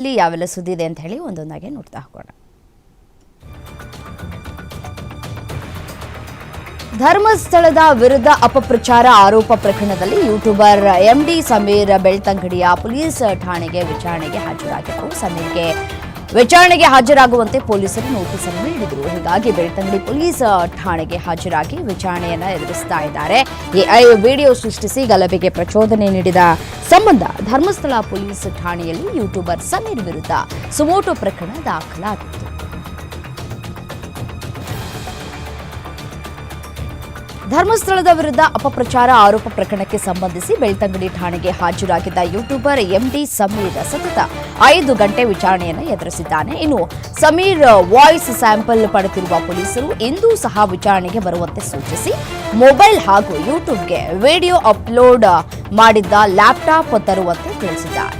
ಇಲ್ಲಿ ಯಾವೆಲ್ಲ ಸುದ್ದಿ ಇದೆ ಅಂತ ಹೇಳಿ ಒಂದೊಂದಾಗಿ ನೋಡ್ತಾ ಹೋಗೋಣ. ಧರ್ಮಸ್ಥಳದ ವಿರುದ್ಧ ಅಪಪ್ರಚಾರ ಆರೋಪ ಪ್ರಕರಣದಲ್ಲಿ ಯೂಟ್ಯೂಬರ್ ಎಂಡಿ ಸಮೀರ್ ಬೆಳ್ತಂಗಡಿಯ ಪೊಲೀಸ್ ಠಾಣೆಗೆ ವಿಚಾರಣೆಗೆ ಹಾಜರಾಗಿದ್ದು ಸಮೀರ್ಗೆ. ವಿಚಾರಣೆಗೆ ಹಾಜರಾಗುವಂತೆ ಪೊಲೀಸರು ನೋಟಿಸ್ ಅನ್ನು ನೀಡಿದರು. ಹೀಗಾಗಿ ಬೆಳ್ತಂಗಡಿ ಪೊಲೀಸ್ ಠಾಣೆಗೆ ಹಾಜರಾಗಿ ವಿಚಾರಣೆಯನ್ನ ಎದುರಿಸ್ತಾ ಇದ್ದಾರೆ. ಎಐ ವಿಡಿಯೋ ಸೃಷ್ಟಿಸಿ ಗಲಭೆಗೆ ಪ್ರಚೋದನೆ ನೀಡಿದ ಸಂಬಂಧ ಧರ್ಮಸ್ಥಳ ಪೊಲೀಸ್ ಠಾಣೆಯಲ್ಲಿ ಯೂಟ್ಯೂಬರ್ ಸಮೀರ್ ವಿರುದ್ಧ ಸುಮೋಟೋ ಪ್ರಕರಣ ದಾಖಲಾಗಿತ್ತು. ಧರ್ಮಸ್ಥಳದ ವಿರುದ್ಧ ಅಪಪ್ರಚಾರ ಆರೋಪ ಪ್ರಕರಣಕ್ಕೆ ಸಂಬಂಧಿಸಿ ಬೆಳ್ತಂಗಡಿ ಠಾಣೆಗೆ ಹಾಜರಾಗಿದ್ದ ಯೂಟ್ಯೂಬರ್ ಎಂಡಿ ಸಮೀರ್ ಸತತ ಐದು ಗಂಟೆ ವಿಚಾರಣೆಯನ್ನು ಎದುರಿಸಿದ್ದಾನೆ. ಇನ್ನು ಸಮೀರ್ ವಾಯ್ಸ್ ಸ್ಯಾಂಪಲ್ ಪಡೆದಿರುವ ಪೊಲೀಸರು ಇಂದೂ ಸಹ ವಿಚಾರಣೆಗೆ ಬರುವಂತೆ ಸೂಚಿಸಿ, ಮೊಬೈಲ್ ಹಾಗೂ ಯೂಟ್ಯೂಬ್ಗೆ ವಿಡಿಯೋ ಅಪ್ಲೋಡ್ ಮಾಡಿದ್ದ ಲ್ಯಾಪ್ಟಾಪ್ ತರುವಂತೆ ತಿಳಿಸಿದ್ದಾರೆ.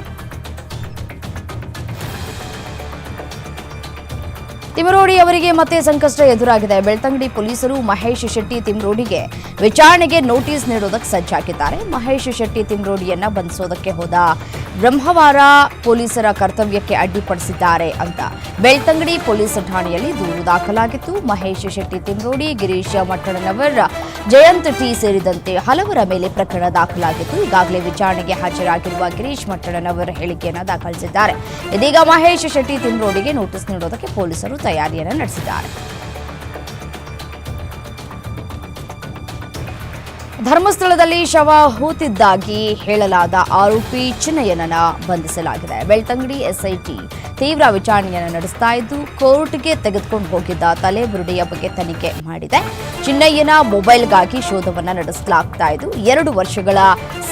ತಿಮರೋಡಿ ಅವರಿಗೆ ಮತ್ತೆ ಸಂಕಷ್ಟ ಎದುರಾಗಿದೆ. ಬೆಳ್ತಂಗಡಿ ಪೊಲೀಸರು ಮಹೇಶ್ ಶೆಟ್ಟಿ ತಿಮ್ರೋಡಿಗೆ ವಿಚಾರಣೆಗೆ ನೋಟಿಸ್ ನೀಡೋದಕ್ಕೆ ಸಜ್ಜಾಗಿದ್ದಾರೆ. ಮಹೇಶ್ ಶೆಟ್ಟಿ ತಿಮ್ರೋಡಿಯನ್ನ ಬಂಧಿಸೋದಕ್ಕೆ ಹೋದ ಬ್ರಹ್ಮವಾರ ಪೊಲೀಸರ ಕರ್ತವ್ಯಕ್ಕೆ ಅಡ್ಡಿಪಡಿಸಿದ್ದಾರೆ ಅಂತ. ಬೆಳ್ತಂಗಡಿ ಪೊಲೀಸ್ ಠಾಣೆಯಲ್ಲಿ ದೂರು ದಾಖಲಾಗಿತ್ತು. ಮಹೇಶ್ ಶೆಟ್ಟಿ ತಿಂಗೋಡಿ ಗಿರೀಶ್ ಮಠಣನವರ್ ಜಯಂತ್ ಟಿ ಸೇರಿದಂತೆ ಹಲವರ ಮೇಲೆ ಪ್ರಕರಣ ದಾಖಲಾಗಿತ್ತು. ಈಗಾಗಲೇ ವಿಚಾರಣೆಗೆ ಹಾಜರಾಗಿರುವ ಗಿರೀಶ್ ಮಠಣನವರ್ ಹೇಳಿಕೆಯನ್ನು ದಾಖಲಿಸಿದ್ದಾರೆ. ಇದೀಗ ಮಹೇಶ್ ಶೆಟ್ಟಿ ತಿಂಗೋಡಿಗೆ ನೋಟಿಸ್ ನೀಡೋದಕ್ಕೆ ಪೊಲೀಸರು ತಯಾರಿಯನ್ನು ನಡೆಸಿದ್ದಾರೆ. ಧರ್ಮಸ್ಥಳದಲ್ಲಿ ಶವ ಹೂತಿದ್ದಾಗಿ ಹೇಳಲಾದ ಆರೋಪಿ ಚಿನ್ನಯ್ಯನನ್ನ ಬಂಧಿಸಲಾಗಿದೆ. ಬೆಳ್ತಂಗಡಿ ಎಸ್ಐಟಿ ತೀವ್ರ ವಿಚಾರಣೆಯನ್ನು ನಡೆಸ್ತಾ ಇದ್ದು, ಕೋರ್ಟ್ಗೆ ತೆಗೆದುಕೊಂಡು ಹೋಗಿದ್ದ ತಲೆಬುರುಡೆಯ ಬಗ್ಗೆ ತನಿಖೆ ಮಾಡಿದೆ. ಚಿನ್ನಯ್ಯನ ಮೊಬೈಲ್ಗಾಗಿ ಶೋಧವನ್ನು ನಡೆಸಲಾಗ್ತಾ ಇದ್ದು, ಎರಡು ವರ್ಷಗಳ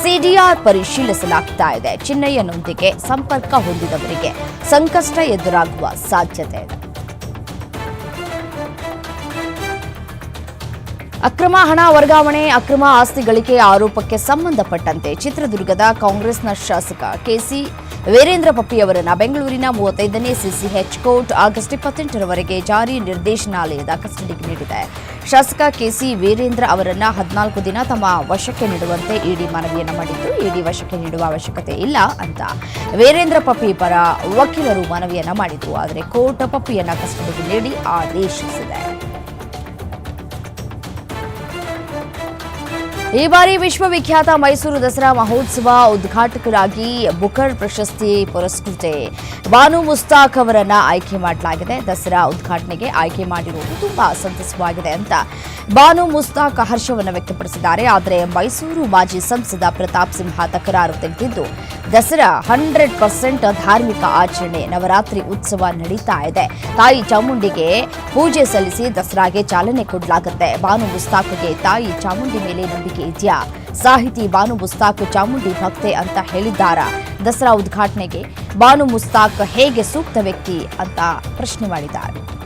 ಸಿಡಿಆರ್ ಪರಿಶೀಲಿಸಲಾಗ್ತಾ ಇದೆ. ಚಿನ್ನಯ್ಯನೊಂದಿಗೆ ಸಂಪರ್ಕ ಹೊಂದಿದವರಿಗೆ ಸಂಕಷ್ಟ ಎದುರಾಗುವ ಸಾಧ್ಯತೆ ಇದೆ. ಅಕ್ರಮ ಹಣ ವರ್ಗಾವಣೆ, ಅಕ್ರಮ ಆಸ್ತಿ ಗಳಿಕೆ ಆರೋಪಕ್ಕೆ ಸಂಬಂಧಪಟ್ಟಂತೆ ಚಿತ್ರದುರ್ಗದ ಕಾಂಗ್ರೆಸ್ನ ಶಾಸಕ ಕೆಸಿ ವೀರೇಂದ್ರ ಪಪ್ಪಿಯವರನ್ನ ಬೆಂಗಳೂರಿನ ಮೂವತ್ತೈದನೇ ಸಿಸಿಎಚ್ ಕೋರ್ಟ್ ಆಗಸ್ಟ್ ಇಪ್ಪತ್ತೆಂಟರವರೆಗೆ ಜಾರಿ ನಿರ್ದೇಶನಾಲಯದ ಕಸ್ಟಡಿಗೆ ನೀಡಿದೆ. ಶಾಸಕ ಕೆಸಿ ವೀರೇಂದ್ರ ಅವರನ್ನ ಹದಿನಾಲ್ಕು ದಿನ ತಮ್ಮ ವಶಕ್ಕೆ ನೀಡುವಂತೆ ಇಡಿ ಮನವಿಯನ್ನು ಮಾಡಿದ್ದು, ಇಡಿ ವಶಕ್ಕೆ ನೀಡುವ ಅವಶ್ಯಕತೆ ಇಲ್ಲ ಅಂತ ವೀರೇಂದ್ರ ಪಪ್ಪಿ ಪರ ವಕೀಲರು ಮನವಿಯನ್ನು ಮಾಡಿದ್ದು ಆದರೆ ಕೋರ್ಟ್ ಪಪ್ಪಿಯನ್ನು ಕಸ್ಟಡಿಗೆ ನೀಡಿ ಆದೇಶಿಸಿದೆ. ಈ ಬಾರಿ ವಿಶ್ವವಿಖ್ಯಾತ ಮೈಸೂರು ದಸರಾ ಮಹೋತ್ಸವ ಉದ್ಘಾಟಕರಾಗಿ ಬುಕರ್ ಪ್ರಶಸ್ತಿ ಪುರಸ್ಕೃತೆ. ಬಾನು ಮುಸ್ತಾಕ್ ಅವರನ್ನ ಆಯ್ಕೆ ಮಾಡಲಾಗಿದೆ. ದಸರಾ ಉದ್ಘಾಟನೆಗೆ ಆಯ್ಕೆ ಮಾಡಿರುವುದು ತುಂಬಾ ಸಂತಸವಾಗಿದೆ ಅಂತ ಬಾನು ಮುಸ್ತಾಕ್ ಹರ್ಷವನ್ನು ವ್ಯಕ್ತಪಡಿಸಿದ್ದಾರೆ. ಆದರೆ ಮೈಸೂರು ಮಾಜಿ ಸಂಸದ ಪ್ರತಾಪ್ ಸಿಂಹ ತಕರಾರು ತೆಗೆದಿದ್ದು, ದಸರಾ ಹಂಡ್ರೆಡ್ ಪರ್ಸೆಂಟ್ ಧಾರ್ಮಿಕ ಆಚರಣೆ ನವರಾತ್ರಿ ಉತ್ಸವ ನಡೀತಾ ಇದೆ. ತಾಯಿ ಚಾಮುಂಡಿಗೆ ಪೂಜೆ ಸಲ್ಲಿಸಿ ದಸರಾಗೆ ಚಾಲನೆ ಕೊಡಲಾಗುತ್ತೆ. ಬಾನು ಮುಸ್ತಾಕ್ಗೆ ತಾಯಿ ಚಾಮುಂಡಿ ಮೇಲೆ ನಂಬಿಕೆ ಇದೆಯಾ? ಸಾಹಿತಿ ಬಾನು ಮುಸ್ತಾಕ್ ಚಾಮುಂಡಿ ಭಕ್ತೆ ಅಂತ ಹೇಳಿದ್ದಾರ? ದಸರಾ ಉದ್ಘಾಟನೆಗೆ ಬಾನು ಮುಸ್ತಾಕ್ ಹೇಗೆ ಸೂಕ್ತ ವ್ಯಕ್ತಿ ಅಂತ ಪ್ರಶ್ನೆ ಮಾಡಿದ್ದಾರೆ.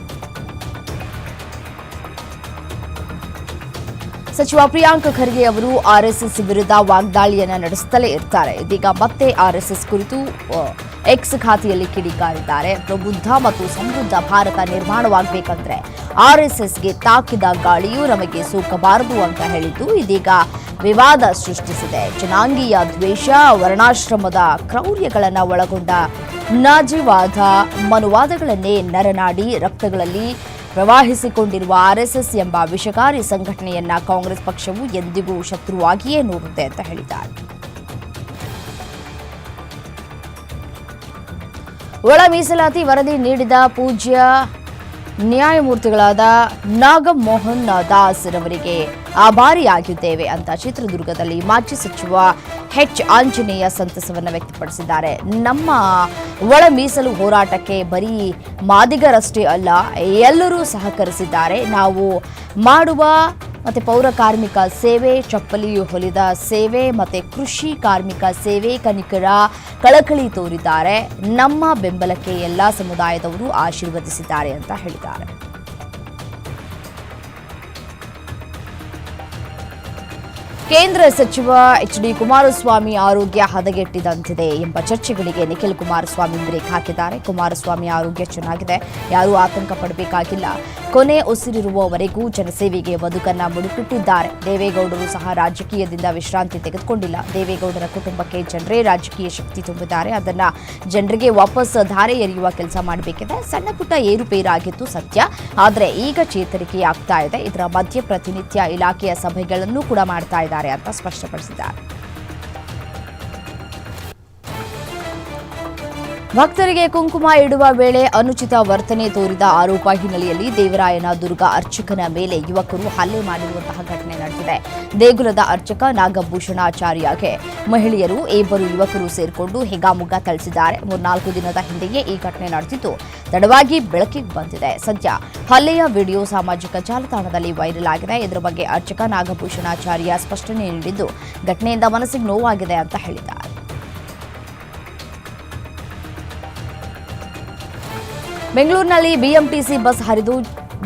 ಸಚಿವ ಪ್ರಿಯಾಂಕ್ ಖರ್ಗೆ ಅವರು ಆರ್ಎಸ್ಎಸ್ ವಿರುದ್ಧ ವಾಗ್ದಾಳಿಯನ್ನು ನಡೆಸುತ್ತಲೇ ಇರ್ತಾರೆ. ಇದೀಗ ಮತ್ತೆ ಆರ್ಎಸ್ಎಸ್ ಕುರಿತು ಎಕ್ಸ್ ಖಾತೆಯಲ್ಲಿ ಕಿಡಿಕಾರಿದ್ದಾರೆ. ಪ್ರಬುದ್ಧ ಮತ್ತು ಸಮೃದ್ಧ ಭಾರತ ನಿರ್ಮಾಣವಾಗಬೇಕಂದ್ರೆ ಆರ್ಎಸ್ಎಸ್ಗೆ ತಾಕಿದ ಗಾಳಿಯೂ ನಮಗೆ ಸೂಕಬಾರದು ಅಂತ ಹೇಳಿದ್ದು ಇದೀಗ ವಿವಾದ ಸೃಷ್ಟಿಸಿದೆ. ಜನಾಂಗೀಯ ದ್ವೇಷ, ವರ್ಣಾಶ್ರಮದ ಕ್ರೌರ್ಯಗಳನ್ನು ಒಳಗೊಂಡ ನಾಜಿವಾದ ಮನುವಾದಗಳನ್ನೇ ನರನಾಡಿ ರಕ್ತಗಳಲ್ಲಿ ಪ್ರವಾಹಿಸಿಕೊಂಡಿರುವ ಆರ್ಎಸ್ಎಸ್ ಎಂಬ ವಿಷಕಾರಿ ಸಂಘಟನೆಯನ್ನ ಕಾಂಗ್ರೆಸ್ ಪಕ್ಷವು ಎಂದಿಗೂ ಶತ್ರುವಾಗಿಯೇ ನೋಡುತ್ತೆ ಅಂತ ಹೇಳಿದ್ದಾರೆ. ಒಳ ಮೀಸಲಾತಿ ವರದಿ ನೀಡಿದ ಪೂಜ್ಯ ನ್ಯಾಯಮೂರ್ತಿಗಳಾದ ನಾಗಮೋಹನ್ ದಾಸ್ ರವರಿಗೆ ಆಭಾರಿಯಾಗಿದ್ದೇವೆ ಅಂತ ಚಿತ್ರದುರ್ಗದಲ್ಲಿ ಮಾಜಿ ಸಚಿವ ಹೆಚ್ ಆಂಜನೇಯ ಸಂತಸವನ್ನು ವ್ಯಕ್ತಪಡಿಸಿದ್ದಾರೆ. ನಮ್ಮ ಒಳ ಮೀಸಲು ಹೋರಾಟಕ್ಕೆ ಬರೀ ಮಾದಿಗರಷ್ಟೇ ಅಲ್ಲ, ಎಲ್ಲರೂ ಸಹಕರಿಸಿದ್ದಾರೆ. ನಾವು ಮಾಡುವ ಮತ್ತು ಪೌರ ಕಾರ್ಮಿಕ ಸೇವೆ, ಚಪ್ಪಲಿಯು ಹೊಲಿದ ಸೇವೆ ಮತ್ತು ಕೃಷಿ ಕಾರ್ಮಿಕ ಸೇವೆ ಕನಿಕರ ಕಳಕಳಿ ತೋರಿದ್ದಾರೆ. ನಮ್ಮ ಬೆಂಬಲಕ್ಕೆ ಎಲ್ಲ ಸಮುದಾಯದವರು ಆಶೀರ್ವದಿಸಿದ್ದಾರೆ ಅಂತ ಹೇಳಿದ್ದಾರೆ. ಕೇಂದ್ರ ಸಚಿವ ಎಚ್ ಡಿ ಕುಮಾರಸ್ವಾಮಿ ಆರೋಗ್ಯ ಹದಗೆಟ್ಟಿದಂತಿದೆ ಎಂಬ ಚರ್ಚೆಗಳಿಗೆ ನಿಖಿಲ್ ಕುಮಾರಸ್ವಾಮಿ ಬ್ರೇಕ್ ಹಾಕಿದ್ದಾರೆ. ಕುಮಾರಸ್ವಾಮಿ ಆರೋಗ್ಯ ಚೆನ್ನಾಗಿದೆ. ಯಾರೂ ಆತಂಕ ಪಡಬೇಕಾಗಿಲ್ಲ. ಕೊನೆ ಉಸಿರಿರುವವರೆಗೂ ಜನಸೇವೆಗೆ ಬದುಕನ್ನ ಮುಡಿಪಿಟ್ಟಿದ್ದಾರೆ ದೇವೇಗೌಡರು ಸಹ ರಾಜಕೀಯದಿಂದ ವಿಶ್ರಾಂತಿ ತೆಗೆದುಕೊಂಡಿಲ್ಲ. ದೇವೇಗೌಡರ ಕುಟುಂಬಕ್ಕೆ ಜನರೇ ರಾಜಕೀಯ ಶಕ್ತಿ ತುಂಬಿದ್ದಾರೆ. ಅದನ್ನ ಜನರಿಗೆ ವಾಪಸ್ ಧಾರೆ ಎರೆಯುವ ಕೆಲಸ ಮಾಡಬೇಕಿದೆ. ಸಣ್ಣ ಪುಟ್ಟ ಏರುಪೇರಾಗಿತ್ತು ಸತ್ಯ ಆದರೆ ಈಗ ಚೇತರಿಕೆಯಾಗ್ತಾ ಇದೆ. ಇದರ ಮಧ್ಯ ಪ್ರತಿನಿತ್ಯ ಇಲಾಖೆಯ ಸಭೆಗಳನ್ನು ಕೂಡ ಮಾಡ್ತಾ ಇದ್ದಾರೆ. ಅಂತ ಸ್ಪಷ್ಟಪಡಿಸಿದ್ದಾರೆ ಭಕ್ತರಿಗೆ ಕುಂಕುಮ ಇಡುವ ವೇಳೆ ಅನುಚಿತ ವರ್ತನೆ ತೋರಿದ ಆರೋಪ ಹಿನ್ನೆಲೆಯಲ್ಲಿ ದೇವರಾಯನ ದುರ್ಗ ಅರ್ಚಕನ ಮೇಲೆ ಯುವಕರು ಹಲ್ಲೆ ಮಾಡಿರುವಂತಹ ಘಟನೆ ನಡೆದಿದೆ. ದೇಗುಲದ ಅರ್ಚಕ ನಾಗಭೂಷಣಾಚಾರ್ಯಗೆ ಮಹಿಳೆಯರು ಇಬ್ಬರು ಯುವಕರು ಸೇರಿಕೊಂಡು ಹೆಗಾಮುಗ್ಗ ಥಳಿಸಿದ್ದಾರೆ. ಮೂರ್ನಾಲ್ಕು ದಿನದ ಹಿಂದೆಯೇ ಈ ಘಟನೆ ನಡೆದಿದ್ದು, ತಡವಾಗಿ ಬೆಳಕಿಗೆ ಬಂದಿದೆ. ಸದ್ಯ ಹಲ್ಲೆಯ ವಿಡಿಯೋ ಸಾಮಾಜಿಕ ಜಾಲತಾಣದಲ್ಲಿ ವೈರಲ್ ಆಗಿದೆ. ಇದರ ಬಗ್ಗೆ ಅರ್ಚಕ ನಾಗಭೂಷಣಾಚಾರ್ಯ ಸ್ಪಷ್ಟನೆ ನೀಡಿದ್ದು, ಘಟನೆಯಿಂದ ಮನಸ್ಸಿಗೆ ನೋವಾಗಿದೆ ಅಂತ ಹೇಳಿದ್ದಾರೆ. ಬೆಂಗಳೂರಿನಲ್ಲಿ ಬಿಎಂಟಿಸಿ ಬಸ್ ಹರಿದು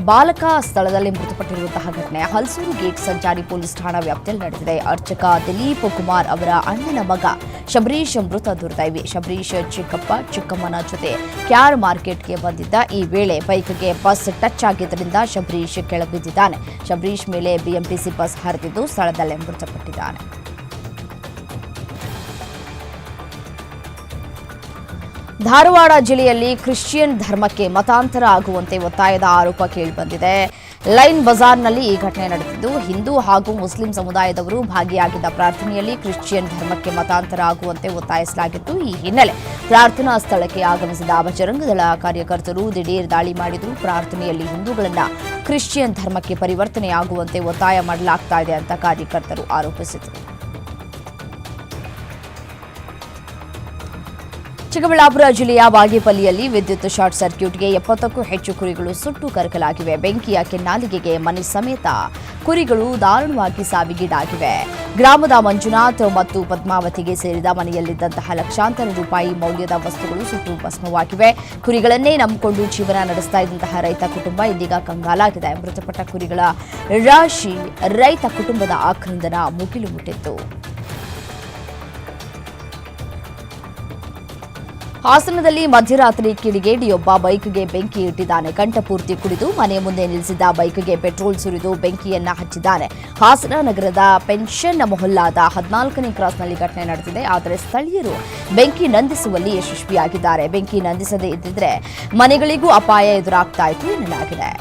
ಬಾಲಕ ಸ್ಥಳದಲ್ಲಿ ಮೃತಪಟ್ಟಿರುವಂತಹ ಘಟನೆ. ಹಲಸೂರು ಗೇಟ್ ಸಂಚಾರಿ ಪೊಲೀಸ್ ಠಾಣಾ ವ್ಯಾಪ್ತಿಯಲ್ಲಿ ನಡೆದಿದೆ. ಅರ್ಚಕ ದಿಲೀಪ್ ಕುಮಾರ್ ಅವರ ಅಣ್ಣನ ಮಗ ಶಬರೀಶ್ ಮೃತ ದುರ್ದೈವಿ. ಶಬರೀಶ್ ಚಿಕ್ಕಪ್ಪ, ಚಿಕ್ಕಮ್ಮನ ಜೊತೆ ಕ್ಯಾರ್ ಮಾರ್ಕೆಟ್ಗೆ ಬಂದಿದ್ದ. ಈ ವೇಳೆ ಬೈಕ್ಗೆ ಬಸ್ ಟಚ್ ಆಗಿದ್ದರಿಂದ ಶಬರೀಶ್ ಕೆಳಬಿದ್ದಿದ್ದಾನೆ ಶಬರೀಶ್ ಮೇಲೆ ಬಿಎಂಟಿಸಿ ಬಸ್ ಹರಿದಿದ್ದು ಸ್ಥಳದಲ್ಲೇ ಮೃತಪಟ್ಟಿದ್ದಾನೆ. ಧಾರವಾಡ ಜಿಲ್ಲೆಯಲ್ಲಿ ಕ್ರಿಶ್ಚಿಯನ್ ಧರ್ಮಕ್ಕೆ ಮತಾಂತರ ಆಗುವಂತೆ ಒತ್ತಾಯದ ಆರೋಪ ಕೇಳಿಬಂದಿದೆ. ಲೈನ್ ಬಜಾರ್ನಲ್ಲಿ ಈ ಘಟನೆ ನಡೆದಿದ್ದು, ಹಿಂದೂ ಹಾಗೂ ಮುಸ್ಲಿಂ ಸಮುದಾಯದವರು ಭಾಗಿಯಾಗಿದ್ದ ಪ್ರಾರ್ಥನೆಯಲ್ಲಿ ಕ್ರಿಶ್ಚಿಯನ್ ಧರ್ಮಕ್ಕೆ ಮತಾಂತರ ಆಗುವಂತೆ ಒತ್ತಾಯಿಸಲಾಗಿತ್ತು. ಈ ಹಿನ್ನೆಲೆ ಪ್ರಾರ್ಥನಾ ಸ್ಥಳಕ್ಕೆ ಆಗಮಿಸಿದ ಬಜರಂಗದಳ ಕಾರ್ಯಕರ್ತರು ದಿಢೀರ್ ದಾಳಿ ಮಾಡಿದ್ರು. ಪ್ರಾರ್ಥನೆಯಲ್ಲಿ ಹಿಂದೂಗಳನ್ನ ಕ್ರಿಶ್ಚಿಯನ್ ಧರ್ಮಕ್ಕೆ ಪರಿವರ್ತನೆಯಾಗುವಂತೆ ಒತ್ತಾಯ ಮಾಡಲಾಗ್ತಾ ಇದೆ ಅಂತ ಕಾರ್ಯಕರ್ತರು ಆರೋಪಿಸಿದರು. ಚಿಕ್ಕಬಳ್ಳಾಪುರ ಜಿಲ್ಲೆಯ ಬಾಗೇಪಲ್ಲಿಯಲ್ಲಿ ವಿದ್ಯುತ್ ಶಾರ್ಟ್ ಸರ್ಕ್ಯೂಟ್ಗೆ ಎಪ್ಪತ್ತಕ್ಕೂ ಹೆಚ್ಚು ಕುರಿಗಳು ಸುಟ್ಟು ಕರಕಲಾಗಿವೆ. ಬೆಂಕಿಯ ಕೆನ್ನಾಲಿಗೆಗೆ ಮನೆ ಸಮೇತ ಕುರಿಗಳು ದಾರುಣವಾಗಿ ಸಾವಿಗೀಡಾಗಿವೆ. ಗ್ರಾಮದ ಮಂಜುನಾಥ್ ಮತ್ತು ಪದ್ಮಾವತಿಗೆ ಸೇರಿದ ಮನೆಯಲ್ಲಿದ್ದಂತಹ ಲಕ್ಷಾಂತರ ರೂಪಾಯಿ ಮೌಲ್ಯದ ವಸ್ತುಗಳು ಸುಟ್ಟು ಭಸ್ಮವಾಗಿವೆ. ಕುರಿಗಳನ್ನೇ ನಂಬಿಕೊಂಡು ಜೀವನ ನಡೆಸ್ತಾ ಇದ್ದಂತಹ ರೈತ ಕುಟುಂಬ ಇದೀಗ ಕಂಗಾಲಾಗಿದೆ. ಮೃತಪಟ್ಟ ಕುರಿಗಳ ರಾಶಿ ರೈತ ಕುಟುಂಬದ ಆಕ್ರಂದನ ಮುಗಿಲು ಮುಟ್ಟಿತ್ತು. ಹಾಸನದಲ್ಲಿ ಮಧ್ಯರಾತ್ರಿ ಕಿಡಿಗೇಡಿಯೊಬ್ಬ ಬೈಕ್ಗೆ ಬೆಂಕಿ ಇಟ್ಟಿದ್ದಾನೆ. ಕಂಠಪೂರ್ತಿ ಕುಡಿದು ಮನೆ ಮುಂದೆ ನಿಲ್ಲಿಸಿದ್ದ ಬೈಕ್ಗೆ ಪೆಟ್ರೋಲ್ ಸುರಿದು ಬೆಂಕಿಯನ್ನ ಹಚ್ಚಿದ್ದಾನೆ. ಹಾಸನ ನಗರದ ಪೆನ್ಷನ್ ಮೊಹಲ್ಲಾದ ಹದಿನಾಲ್ಕನೇ ಕ್ರಾಸ್ನಲ್ಲಿ ಘಟನೆ ನಡೆದಿದೆ. ಆದರೆ ಸ್ಥಳೀಯರು ಬೆಂಕಿ ನಂದಿಸುವಲ್ಲಿ ಯಶಸ್ವಿಯಾಗಿದ್ದಾರೆ. ಬೆಂಕಿ ನಂದಿಸದೇ ಇದ್ದಿದ್ರೆ ಮನೆಗಳಿಗೂ ಅಪಾಯ ಎದುರಾಗ್ತಾ ಇತ್ತು ಎನ್ನಲಾಗಿದೆ.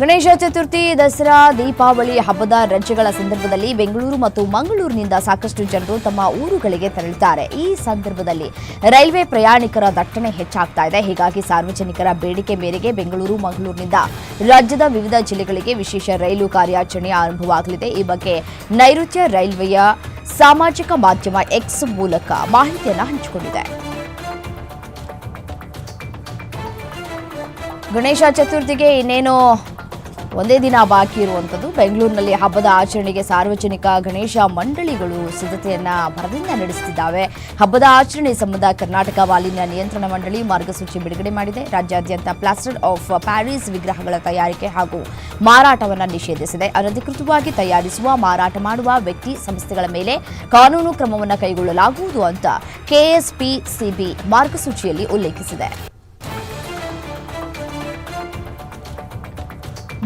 ಗಣೇಶ ಚತುರ್ಥಿ, ದಸರಾ, ದೀಪಾವಳಿ, ಹಬ್ಬದ ರಜೆಗಳ ಸಂದರ್ಭದಲ್ಲಿ ಬೆಂಗಳೂರು ಮತ್ತು ಮಂಗಳೂರಿನಿಂದ ಸಾಕಷ್ಟು ಜನರು ತಮ್ಮ ಊರುಗಳಿಗೆ ತೆರಳುತ್ತಾರೆ. ಈ ಸಂದರ್ಭದಲ್ಲಿ ರೈಲ್ವೆ ಪ್ರಯಾಣಿಕರ ದಟ್ಟಣೆ ಹೆಚ್ಚಾಗ್ತಾ ಇದೆ. ಹೀಗಾಗಿ ಸಾರ್ವಜನಿಕರ ಬೇಡಿಕೆ ಮೇರೆಗೆ ಬೆಂಗಳೂರು, ಮಂಗಳೂರಿನಿಂದ ರಾಜ್ಯದ ವಿವಿಧ ಜಿಲ್ಲೆಗಳಿಗೆ ವಿಶೇಷ ರೈಲು ಕಾರ್ಯಾಚರಣೆ ಆರಂಭವಾಗಲಿದೆ. ಈ ಬಗ್ಗೆ ನೈಋತ್ಯ ರೈಲ್ವೆಯ ಸಾಮಾಜಿಕ ಮಾಧ್ಯಮ ಎಕ್ಸ್ ಮೂಲಕ ಮಾಹಿತಿಯನ್ನು ಹಂಚಿಕೊಂಡಿದೆ. ಗಣೇಶ ಚತುರ್ಥಿಗೆ ಇನ್ನೇನು ಒಂದೇ ದಿನ ಬಾಕಿ ಇರುವಂಥದ್ದು. ಬೆಂಗಳೂರಿನಲ್ಲಿ ಹಬ್ಬದ ಆಚರಣೆಗೆ ಸಾರ್ವಜನಿಕ ಗಣೇಶ ಮಂಡಳಿಗಳು ಸಿದ್ಧತೆಯನ್ನ ಭರದಿಂದ ನಡೆಸುತ್ತಿದ್ದಾವೆ. ಹಬ್ಬದ ಆಚರಣೆ ಸಂಬಂಧ ಕರ್ನಾಟಕ ಮಾಲಿನ್ಯ ನಿಯಂತ್ರಣ ಮಂಡಳಿ ಮಾರ್ಗಸೂಚಿ ಬಿಡುಗಡೆ ಮಾಡಿದೆ. ರಾಜ್ಯಾದ್ಯಂತ ಪ್ಲಾಸ್ಟರ್ ಆಫ್ ಪ್ಯಾರಿಸ್ ವಿಗ್ರಹಗಳ ತಯಾರಿಕೆ ಹಾಗೂ ಮಾರಾಟವನ್ನು ನಿಷೇಧಿಸಿದೆ. ಅನಧಿಕೃತವಾಗಿ ತಯಾರಿಸುವ, ಮಾರಾಟ ಮಾಡುವ ವ್ಯಕ್ತಿ ಸಂಸ್ಥೆಗಳ ಮೇಲೆ ಕಾನೂನು ಕ್ರಮವನ್ನು ಕೈಗೊಳ್ಳಲಾಗುವುದು ಅಂತ ಕೆಎಸ್ಪಿಸಿಬಿ ಮಾರ್ಗಸೂಚಿಯಲ್ಲಿ ಉಲ್ಲೇಖಿಸಿದೆ.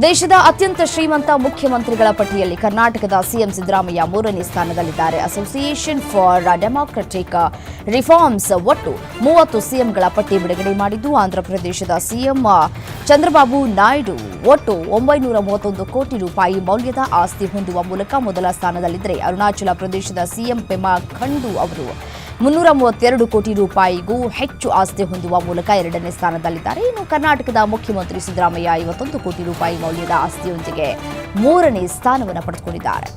ದೇಶದ ಅತ್ಯಂತ ಶ್ರೀಮಂತ ಮುಖ್ಯಮಂತ್ರಿಗಳ ಪಟ್ಟಿಯಲ್ಲಿ ಕರ್ನಾಟಕದ ಸಿಎಂ ಸಿದ್ದರಾಮಯ್ಯ ಮೂರನೇ ಸ್ಥಾನದಲ್ಲಿದ್ದಾರೆ. ಅಸೋಸಿಯೇಷನ್ ಫಾರ್ ಡೆಮಾಕ್ರೆಟಿಕ್ ರಿಫಾರ್ಮ್ಸ್ ಒಟ್ಟು ಮೂವತ್ತು ಸಿಎಂಗಳ ಪಟ್ಟಿ ಬಿಡುಗಡೆ ಮಾಡಿದ್ದು, ಆಂಧ್ರಪ್ರದೇಶದ ಸಿಎಂ ಚಂದ್ರಬಾಬು ನಾಯ್ಡು ಒಟ್ಟು ಒಂಬೈನೂರ ಮೂವತ್ತೊಂದು ಕೋಟಿ ರೂಪಾಯಿ ಮೌಲ್ಯದ ಆಸ್ತಿ ಹೊಂದುವ ಮೂಲಕ ಮೊದಲ ಸ್ಥಾನದಲ್ಲಿದ್ದರೆ ಅರುಣಾಚಲ ಪ್ರದೇಶದ ಸಿಎಂ ಪೆಮಾ ಖಂಡು ಅವರು ಮುನ್ನೂರ ಮೂವತ್ತೆರಡು ಕೋಟಿ ರೂಪಾಯಿಗೂ ಹೆಚ್ಚು ಆಸ್ತಿ ಹೊಂದುವ ಮೂಲಕ ಎರಡನೇ ಸ್ಥಾನದಲ್ಲಿದ್ದಾರೆ. ಇನ್ನು ಕರ್ನಾಟಕದ ಮುಖ್ಯಮಂತ್ರಿ ಸಿದ್ದರಾಮಯ್ಯ ಐವತ್ತೊಂದು ಕೋಟಿ ರೂಪಾಯಿ ಮೌಲ್ಯದ ಆಸ್ತಿಯೊಂದಿಗೆ ಮೂರನೇ ಸ್ಥಾನವನ್ನು ಪಡೆದುಕೊಂಡಿದ್ದಾರೆ.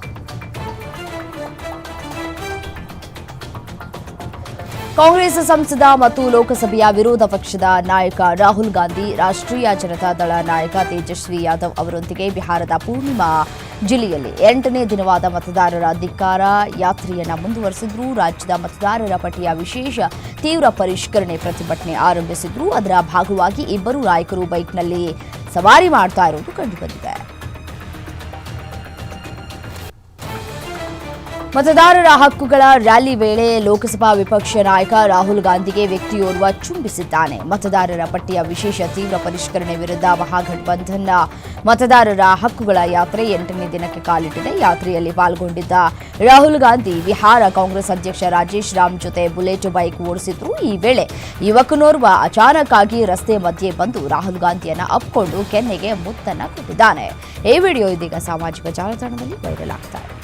ಕಾಂಗ್ರೆಸ್ ಸಂಸದ ಮತ್ತು ಲೋಕಸಭೆಯ ವಿರೋಧ ಪಕ್ಷದ ನಾಯಕ ರಾಹುಲ್ ಗಾಂಧಿ, ರಾಷ್ಟ್ರೀಯ ಜನತಾ ದಳ ನಾಯಕ ತೇಜಸ್ವಿ ಯಾದವ್ ಅವರೊಂದಿಗೆ ಬಿಹಾರದ ಪೂರ್ಣಿಮಾ ಜಿಲ್ಲೆಯಲ್ಲಿ ಎಂಟನೇ ದಿನವಾದ ಮತದಾರರ ಅಧಿಕಾರ ಯಾತ್ರೆಯನ್ನ ಮುಂದುವರೆಸಿದ್ರು. ರಾಜ್ಯದ ಮತದಾರರ ಪಟ್ಟಿಯ ವಿಶೇಷ ತೀವ್ರ ಪರಿಷ್ಕರಣೆ ಪ್ರತಿಭಟನೆ ಆರಂಭಿಸಿದ್ರು. ಅದರ ಭಾಗವಾಗಿ ಇಬ್ಬರು ನಾಯಕರು ಬೈಕ್ನಲ್ಲಿ ಸವಾರಿ ಮಾಡ್ತಾ ಇರುವುದು ಕಂಡುಬಂದಿದೆ ಮತದಾರರ ಹಕ್ಕುಗಳ ರ್ಯಾಲಿ ವೇಳೆ ಲೋಕಸಭಾ ವಿಪಕ್ಷ ನಾಯಕ ರಾಹುಲ್ ಗಾಂಧಿಗೆ ವ್ಯಕ್ತಿಯೋರ್ವ ಚುಂಬಿಸಿದ್ದಾನೆ. ಮತದಾರರ ಪಟ್ಟಿಯ ವಿಶೇಷ ತೀವ್ರ ಪರಿಷ್ಕರಣೆ ವಿರುದ್ಧ ಮಹಾಗಠಬಂಧನ್ನ ಮತದಾರರ ಹಕ್ಕುಗಳ ಯಾತ್ರೆ ಎಂಟನೇ ದಿನಕ್ಕೆ ಕಾಲಿಟ್ಟಿದೆ. ಯಾತ್ರೆಯಲ್ಲಿ ಪಾಲ್ಗೊಂಡಿದ್ದ ರಾಹುಲ್ ಗಾಂಧಿ ಬಿಹಾರ ಕಾಂಗ್ರೆಸ್ ಅಧ್ಯಕ್ಷ ರಾಜೇಶ್ ರಾಮ್ ಜೊತೆ ಬುಲೆಟ್ ಬೈಕ್ ಓಡಿಸಿದ್ರು. ಈ ವೇಳೆ ಯುವಕನೋರ್ವ ಅಚಾನಕ್ ರಸ್ತೆ ಮಧ್ಯೆ ಬಂದು ರಾಹುಲ್ ಗಾಂಧಿಯನ್ನ ಅಪ್ಕೊಂಡು ಕೆನ್ನೆಗೆ ಮುತ್ತನ್ನು ಕೊಟ್ಟಿದ್ದಾನೆ. ಈ ವಿಡಿಯೋ ಇದೀಗ ಸಾಮಾಜಿಕ ಜಾಲತಾಣದಲ್ಲಿ ವೈರಲ್ ಆಗ್ತಾ ಇದೆ.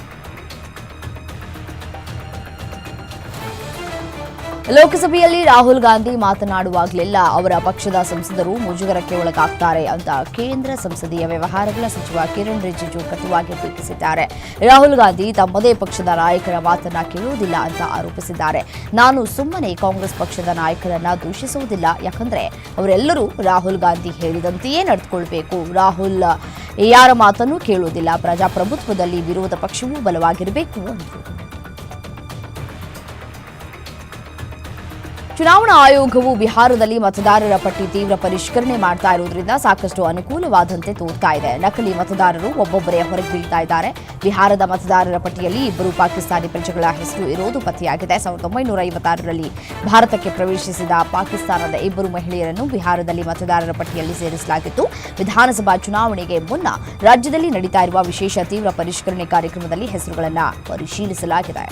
ಲೋಕಸಭೆಯಲ್ಲಿ ರಾಹುಲ್ ಗಾಂಧಿ ಮಾತನಾಡುವಾಗಲೆಲ್ಲ ಅವರ ಪಕ್ಷದ ಸಂಸದರು ಮುಜುಗರಕ್ಕೆ ಒಳಗಾಗ್ತಾರೆ ಅಂತ ಕೇಂದ್ರ ಸಂಸದೀಯ ವ್ಯವಹಾರಗಳ ಸಚಿವ ಕಿರಣ್ ರಿಜಿಜು ಕಟುವಾಗಿ ಟೀಕಿಸಿದ್ದಾರೆ. ರಾಹುಲ್ ಗಾಂಧಿ ತಮ್ಮದೇ ಪಕ್ಷದ ನಾಯಕರ ಮಾತನ್ನ ಕೇಳುವುದಿಲ್ಲ ಅಂತ ಆರೋಪಿಸಿದ್ದಾರೆ. ನಾನು ಸುಮ್ಮನೆ ಕಾಂಗ್ರೆಸ್ ಪಕ್ಷದ ನಾಯಕರನ್ನ ದೂಷಿಸುವುದಿಲ್ಲ. ಯಾಕಂದ್ರೆ ಅವರೆಲ್ಲರೂ ರಾಹುಲ್ ಗಾಂಧಿ ಹೇಳಿದಂತೆಯೇ ನಡೆದುಕೊಳ್ಬೇಕು. ರಾಹುಲ್, ಯಾರ ಮಾತನ್ನೂ ಕೇಳುವುದಿಲ್ಲ. ಪ್ರಜಾಪ್ರಭುತ್ವದಲ್ಲಿ ವಿರೋಧ ಪಕ್ಷವೂ ಬಲವಾಗಿರಬೇಕು ಅಂದರು. ಚುನಾವಣಾ ಆಯೋಗವು ಬಿಹಾರದಲ್ಲಿ ಮತದಾರರ ಪಟ್ಟಿ ತೀವ್ರ ಪರಿಷ್ಕರಣೆ ಮಾಡ್ತಾ ಇರುವುದರಿಂದ ಸಾಕಷ್ಟು ಅನುಕೂಲವಾದಂತೆ ತೋರ್ತಾ ಇದೆ. ನಕಲಿ ಮತದಾರರು ಒಬ್ಬೊಬ್ಬರೇ ಹೊರಗೆ ಬೀಳ್ತಾ ಇದ್ದಾರೆ. ಬಿಹಾರದ ಮತದಾರರ ಪಟ್ಟಿಯಲ್ಲಿ ಇಬ್ಬರು ಪಾಕಿಸ್ತಾನಿ ಪ್ರಜೆಗಳ ಹೆಸರು ಇರೋದು ಪತ್ತೆಯಾಗಿದೆ. ಸಾವಿರದ ಒಂಬೈನೂರ ಐವತ್ತಾರರಲ್ಲಿ ಭಾರತಕ್ಕೆ ಪ್ರವೇಶಿಸಿದ ಪಾಕಿಸ್ತಾನದ ಇಬ್ಬರು ಮಹಿಳೆಯರನ್ನು ಬಿಹಾರದಲ್ಲಿ ಮತದಾರರ ಪಟ್ಟಿಯಲ್ಲಿ ಸೇರಿಸಲಾಗಿತ್ತು. ವಿಧಾನಸಭಾ ಚುನಾವಣೆಗೆ ಮುನ್ನ ರಾಜ್ಯದಲ್ಲಿ ನಡೀತಾ ಇರುವ ವಿಶೇಷ ತೀವ್ರ ಪರಿಷ್ಕರಣೆ ಕಾರ್ಯಕ್ರಮದಲ್ಲಿ ಹೆಸರುಗಳನ್ನು ಪರಿಶೀಲಿಸಲಾಗಿದೆ.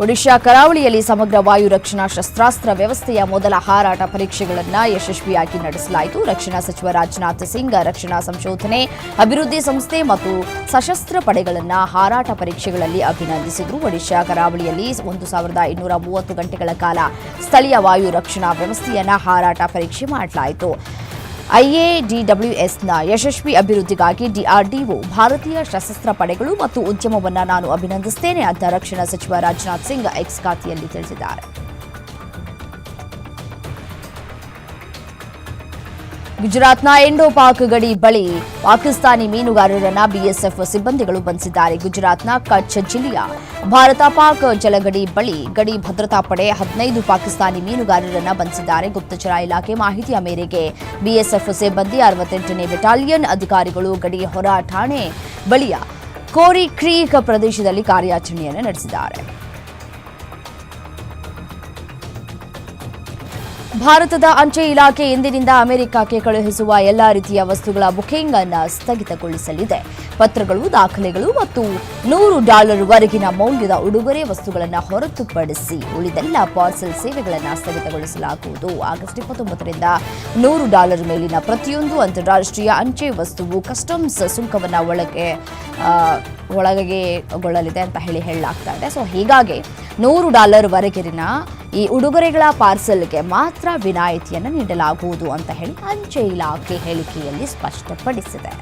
ಒಡಿಶಾ ಕರಾವಳಿಯಲ್ಲಿ ಸಮಗ್ರ ವಾಯು ರಕ್ಷಣಾ ಶಸ್ತ್ರಾಸ್ತ್ರ ವ್ಯವಸ್ಥೆಯ ಮೊದಲ ಹಾರಾಟ ಪರೀಕ್ಷೆಗಳನ್ನು ಯಶಸ್ವಿಯಾಗಿ ನಡೆಸಲಾಯಿತು. ರಕ್ಷಣಾ ಸಚಿವ ರಾಜನಾಥ್ ಸಿಂಗ್, ರಕ್ಷಣಾ ಸಂಶೋಧನೆ, ಅಭಿವೃದ್ಧಿ ಸಂಸ್ಥೆ ಮತ್ತು ಸಶಸ್ತ್ರ ಪಡೆಗಳನ್ನು ಹಾರಾಟ ಪರೀಕ್ಷೆಗಳಲ್ಲಿ ಅಭಿನಂದಿಸಿದರು. ಒಡಿಶಾ ಕರಾವಳಿಯಲ್ಲಿ ಒಂದು ಸಾವಿರದ ಇನ್ನೂರ ಮೂವತ್ತು ಗಂಟೆಗಳ ಕಾಲ ಸ್ಥಳೀಯ ವಾಯು ರಕ್ಷಣಾ ವ್ಯವಸ್ಥೆಯನ್ನು ಹಾರಾಟ ಪರೀಕ್ಷೆ ಮಾಡಲಾಯಿತು. ಐಎಡಿಡಬ್ಲ್ಯೂಎಸ್ನ ಯಶಸ್ವಿ ಅಭಿವೃದ್ಧಿಗಾಗಿ ಡಿಆರ್ಡಿಒ ಭಾರತೀಯ ಸಶಸ್ತ್ರ ಪಡೆಗಳು ಮತ್ತು ಉದ್ಯಮವನ್ನು ನಾನು ಅಭಿನಂದಿಸುತ್ತೇನೆ ಅಂತ ರಕ್ಷಣಾ ಸಚಿವ ರಾಜನಾಥ್ ಸಿಂಗ್ ಎಕ್ಸ್ ಖಾತೆಯಲ್ಲಿ ತಿಳಿಸಿದ್ದಾರೆ. ಗುಜರಾತ್ನ ಎಂಡೋ ಪಾಕ್ ಗಡಿ ಬಳಿ ಪಾಕಿಸ್ತಾನಿ ಮೀನುಗಾರರನ್ನ ಬಿಎಸ್ಎಫ್ ಸಿಬ್ಬಂದಿಗಳು ಬಂಧಿಸಿದ್ದಾರೆ. ಗುಜರಾತ್ನ ಕಚ್ ಜಿಲ್ಲೆಯ ಭಾರತ ಪಾಕ್ ಜಲಗಡಿ ಬಳಿ ಗಡಿ ಭದ್ರತಾ ಪಡೆ ಹದಿನೈದು ಪಾಕಿಸ್ತಾನಿ ಮೀನುಗಾರರನ್ನ ಬಂಧಿಸಿದ್ದಾರೆ. ಗುಪ್ತಚರ ಇಲಾಖೆ ಮಾಹಿತಿಯ ಮೇರೆಗೆ ಬಿಎಸ್ಎಫ್ ಸಿಬ್ಬಂದಿ ಅರವತ್ತೆಂಟನೇ ಬೆಟಾಲಿಯನ್ ಅಧಿಕಾರಿಗಳು ಗಡಿ ಹೊರ ಠಾಣೆ ಬಳಿಯ ಕೋರಿ ಕ್ರೀಕ್ ಪ್ರದೇಶದಲ್ಲಿ ಕಾರ್ಯಾಚರಣೆಯನ್ನು ನಡೆಸಿದ್ದಾರೆ. ಭಾರತದ ಅಂಚೆ ಇಲಾಖೆ ಇಂದಿನಿಂದ ಅಮೆರಿಕಕ್ಕೆ ಕಳುಹಿಸುವ ಎಲ್ಲಾ ರೀತಿಯ ವಸ್ತುಗಳ ಬುಕಿಂಗ್ ಅನ್ನು ಸ್ಥಗಿತಗೊಳಿಸಲಿದೆ. ಪತ್ರಗಳು, ದಾಖಲೆಗಳು ಮತ್ತು ನೂರು ಡಾಲರ್ ವರೆಗಿನ ಮೌಲ್ಯದ ಉಡುಗೊರೆ ವಸ್ತುಗಳನ್ನು ಹೊರತುಪಡಿಸಿ ಉಳಿದೆಲ್ಲ ಪಾರ್ಸೆಲ್ ಸೇವೆಗಳನ್ನು ಸ್ಥಗಿತಗೊಳಿಸಲಾಗುವುದು. ಆಗಸ್ಟ್ ಇಪ್ಪತ್ತೊಂಬತ್ತರಿಂದ ನೂರು ಡಾಲರ್ ಮೇಲಿನ ಪ್ರತಿಯೊಂದು ಅಂತಾರಾಷ್ಟ್ರೀಯ ಅಂಚೆ ವಸ್ತುವು ಕಸ್ಟಮ್ಸ್ ಸುಂಕವನ್ನು ಒಳಗೆ ಒಳಗೆಗೊಳ್ಳಲಿದೆ ಅಂತ ಹೇಳಿ ಹೇಳಲಾಗ್ತಾ ಇದೆ. ಸೊ ಹೀಗಾಗಿ ನೂರು ಡಾಲರ್ ವರೆಗಿನ ಈ ಉಡುಗೊರೆಗಳ ಪಾರ್ಸೆಲ್ಗೆ ಮಾತ್ರ ವಿನಾಯಿತಿಯನ್ನು ನೀಡಲಾಗುವುದು ಅಂತ ಹೇಳಿ ಅಂಚೆ ಇಲಾಖೆ ಹೇಳಿಕೆಯಲ್ಲಿ ಸ್ಪಷ್ಟಪಡಿಸಿದೆ.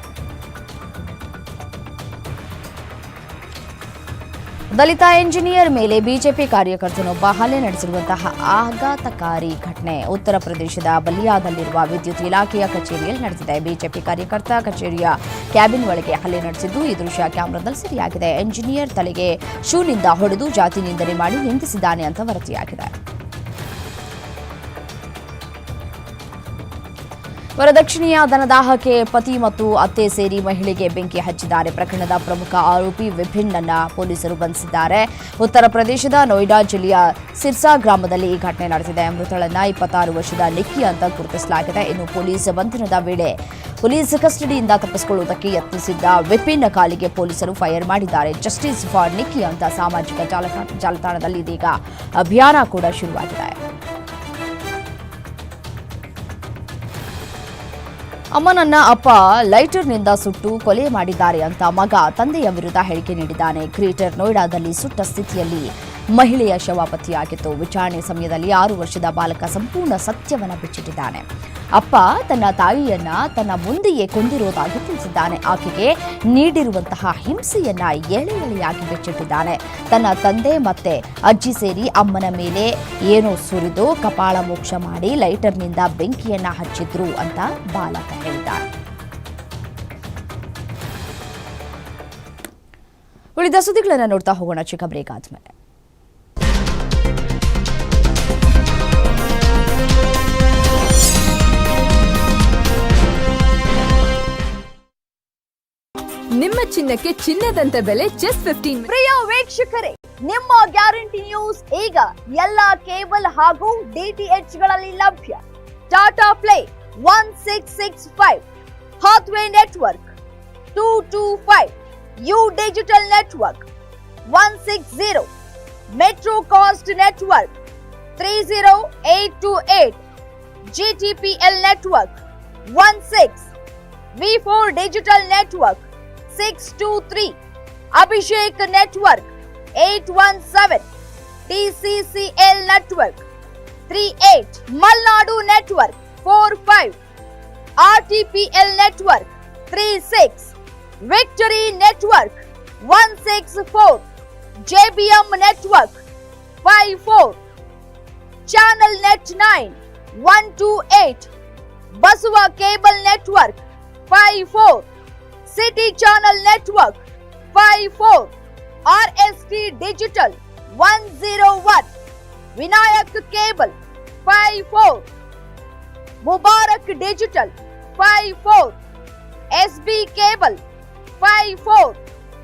ದಲಿತ ಎಂಜಿನಿಯರ್ ಮೇಲೆ ಬಿಜೆಪಿ ಕಾರ್ಯಕರ್ತನೊಬ್ಬ ಹಲ್ಲೆ ನಡೆಸಿರುವಂತಹ ಆಘಾತಕಾರಿ ಘಟನೆ. ಉತ್ತರ ಪ್ರದೇಶದ ಬಲಿಯಾದಲ್ಲಿರುವ ವಿದ್ಯುತ್ ಇಲಾಖೆಯ ಕಚೇರಿಯಲ್ಲಿ ನಡೆದಿದೆ. ಬಿಜೆಪಿ ಕಾರ್ಯಕರ್ತ ಕಚೇರಿಯ ಕ್ಯಾಬಿನ್ ಒಳಗೆ ಹಲ್ಲೆ ನಡೆಸಿದ್ದು, ಈ ದೃಶ್ಯ ಕ್ಯಾಮೆರಾದಲ್ಲಿ ಸೆರೆಯಾಗಿದೆ. ಎಂಜಿನಿಯರ್ ತಲೆಗೆ ಶೂನಿಂದ ಹೊಡೆದು ಜಾತಿ ನಿಂದನೆ ಮಾಡಿ ನಿಂದಿಸಿದ್ದಾನೆ ಅಂತ ವರದಿಯಾಗಿದೆ. ವರದಕ್ಷಿಣೆಯ ಧನದಾಹಕ್ಕೆ ಪತಿ ಮತ್ತು ಅತ್ತೆ ಸೇರಿ ಮಹಿಳೆಗೆ ಬೆಂಕಿ ಹಚ್ಚಿದ್ದಾರೆ. ಪ್ರಕರಣದ ಪ್ರಮುಖ ಆರೋಪಿ ವಿಭಿನ್ನನ್ನ ಪೊಲೀಸರು ಬಂಧಿಸಿದ್ದಾರೆ. ಉತ್ತರ ಪ್ರದೇಶದ ನೋಯ್ಡಾ ಜಿಲ್ಲೆಯ ಸಿರ್ಸಾ ಗ್ರಾಮದಲ್ಲಿ ಈ ಘಟನೆ ನಡೆದಿದೆ. ಮೃತಳನ್ನ ಇಪ್ಪತ್ತಾರು ವರ್ಷದ ನಿಕ್ಕಿ ಅಂತ ಗುರುತಿಸಲಾಗಿದೆ. ಇನ್ನು ಪೊಲೀಸ್ ಬಂಧನದ ವೇಳೆ ಪೊಲೀಸ್ ಕಸ್ಟಡಿಯಿಂದ ತಪ್ಪಿಸಿಕೊಳ್ಳುವುದಕ್ಕೆ ಯತ್ನಿಸಿದ್ದ ವಿಭಿನ್ನ ಕಾಲಿಗೆ ಪೊಲೀಸರು ಫೈರ್ ಮಾಡಿದ್ದಾರೆ. ಜಸ್ಟಿಸ್ ಫಾರ್ ನಿಕ್ಕಿ ಅಂತ ಸಾಮಾಜಿಕ ಜಾಲತಾಣ ಜಾಲತಾಣದಲ್ಲಿ ಇದೀಗ ಅಭಿಯಾನ ಕೂಡ ಶುರುವಾಗಿದೆ. ಅಮ್ಮನನ್ನ ಅಪ್ಪ ಲೈಟರ್ನಿಂದ ಸುಟ್ಟು ಕೊಲೆ ಮಾಡಿದ್ದಾರೆ ಅಂತ ಮಗ ತಂದೆಯ ವಿರುದ್ಧ ಹೇಳಿಕೆ ನೀಡಿದ್ದಾನೆ. ಗ್ರೇಟರ್ ನೋಯ್ಡಾದಲ್ಲಿ ಸುಟ್ಟ ಸ್ಥಿತಿಯಲ್ಲಿ ಮಹಿಳೆಯ ಶವ ವಿಚಾರಣೆ ಸಮಯದಲ್ಲಿ ಆರು ವರ್ಷದ ಬಾಲಕ ಸಂಪೂರ್ಣ ಸತ್ಯವನ್ನು ಬಿಚ್ಚಿಟ್ಟಿದ್ದಾನೆ. ಅಪ್ಪ ತನ್ನ ತಾಯಿಯನ್ನ ತನ್ನ ಮುಂದೆಯೇ ಕೊಂದಿರುವುದಾಗಿ ತಿಳಿಸಿದ್ದಾನೆ. ಆಕೆಗೆ ನೀಡಿರುವಂತಹ ಹಿಂಸೆಯನ್ನ ಎಳೆ ಎಳೆಯಾಗಿ ಬಿಚ್ಚಿಟ್ಟಿದ್ದಾನೆ. ತನ್ನ ತಂದೆ ಮತ್ತೆ ಅಜ್ಜಿ ಸೇರಿ ಅಮ್ಮನ ಮೇಲೆ ಏನೋ ಸುರಿದು ಕಪಾಳ ಮೋಕ್ಷ ಮಾಡಿ ಲೈಟರ್ನಿಂದ ಬೆಂಕಿಯನ್ನ ಹಚ್ಚಿದ್ರು ಅಂತ ಬಾಲಕ ಹೇಳಿದ್ದಾನೆ. ಉಳಿದ ಸುದ್ದಿಗಳನ್ನು ನೋಡ್ತಾ ಹೋಗೋಣ. ಚಿಕ್ಕ ಬ್ರೇಕ್ ಆದ್ಮೇಲೆ. ನಿಮ್ಮ ಚಿನ್ನಕ್ಕೆ ಚಿನ್ನದಂತೆ ಬೆಲೆ ಜಸ್ಟ್ ಫಿಫ್ಟೀನ್ ಪ್ರಿಯ ವೀಕ್ಷಕರೇ ನಿಮ್ಮ ಗ್ಯಾರಂಟಿ ನ್ಯೂಸ್ ಈಗ ಎಲ್ಲಾ ಕೇಬಲ್ ಹಾಗೂ ಡಿಟಿಎಚ್ ಗಳಲ್ಲಿ ಲಭ್ಯ Tata play one six six five Hathway network two two five U digital network one six zero metro cast network three zero eight two eight GTPL network one six V four digital network 6623 Abhishek Network 817 TCCL Network 38 Malnadu Network 45 RTPL Network 36 Victory Network 164 JBM Network 54 Channel Net 9 128 Basuwa Cable Network 54 city channel network five four R S T digital one zero one Vinayak cable five four Mubarak digital five four S B cable five four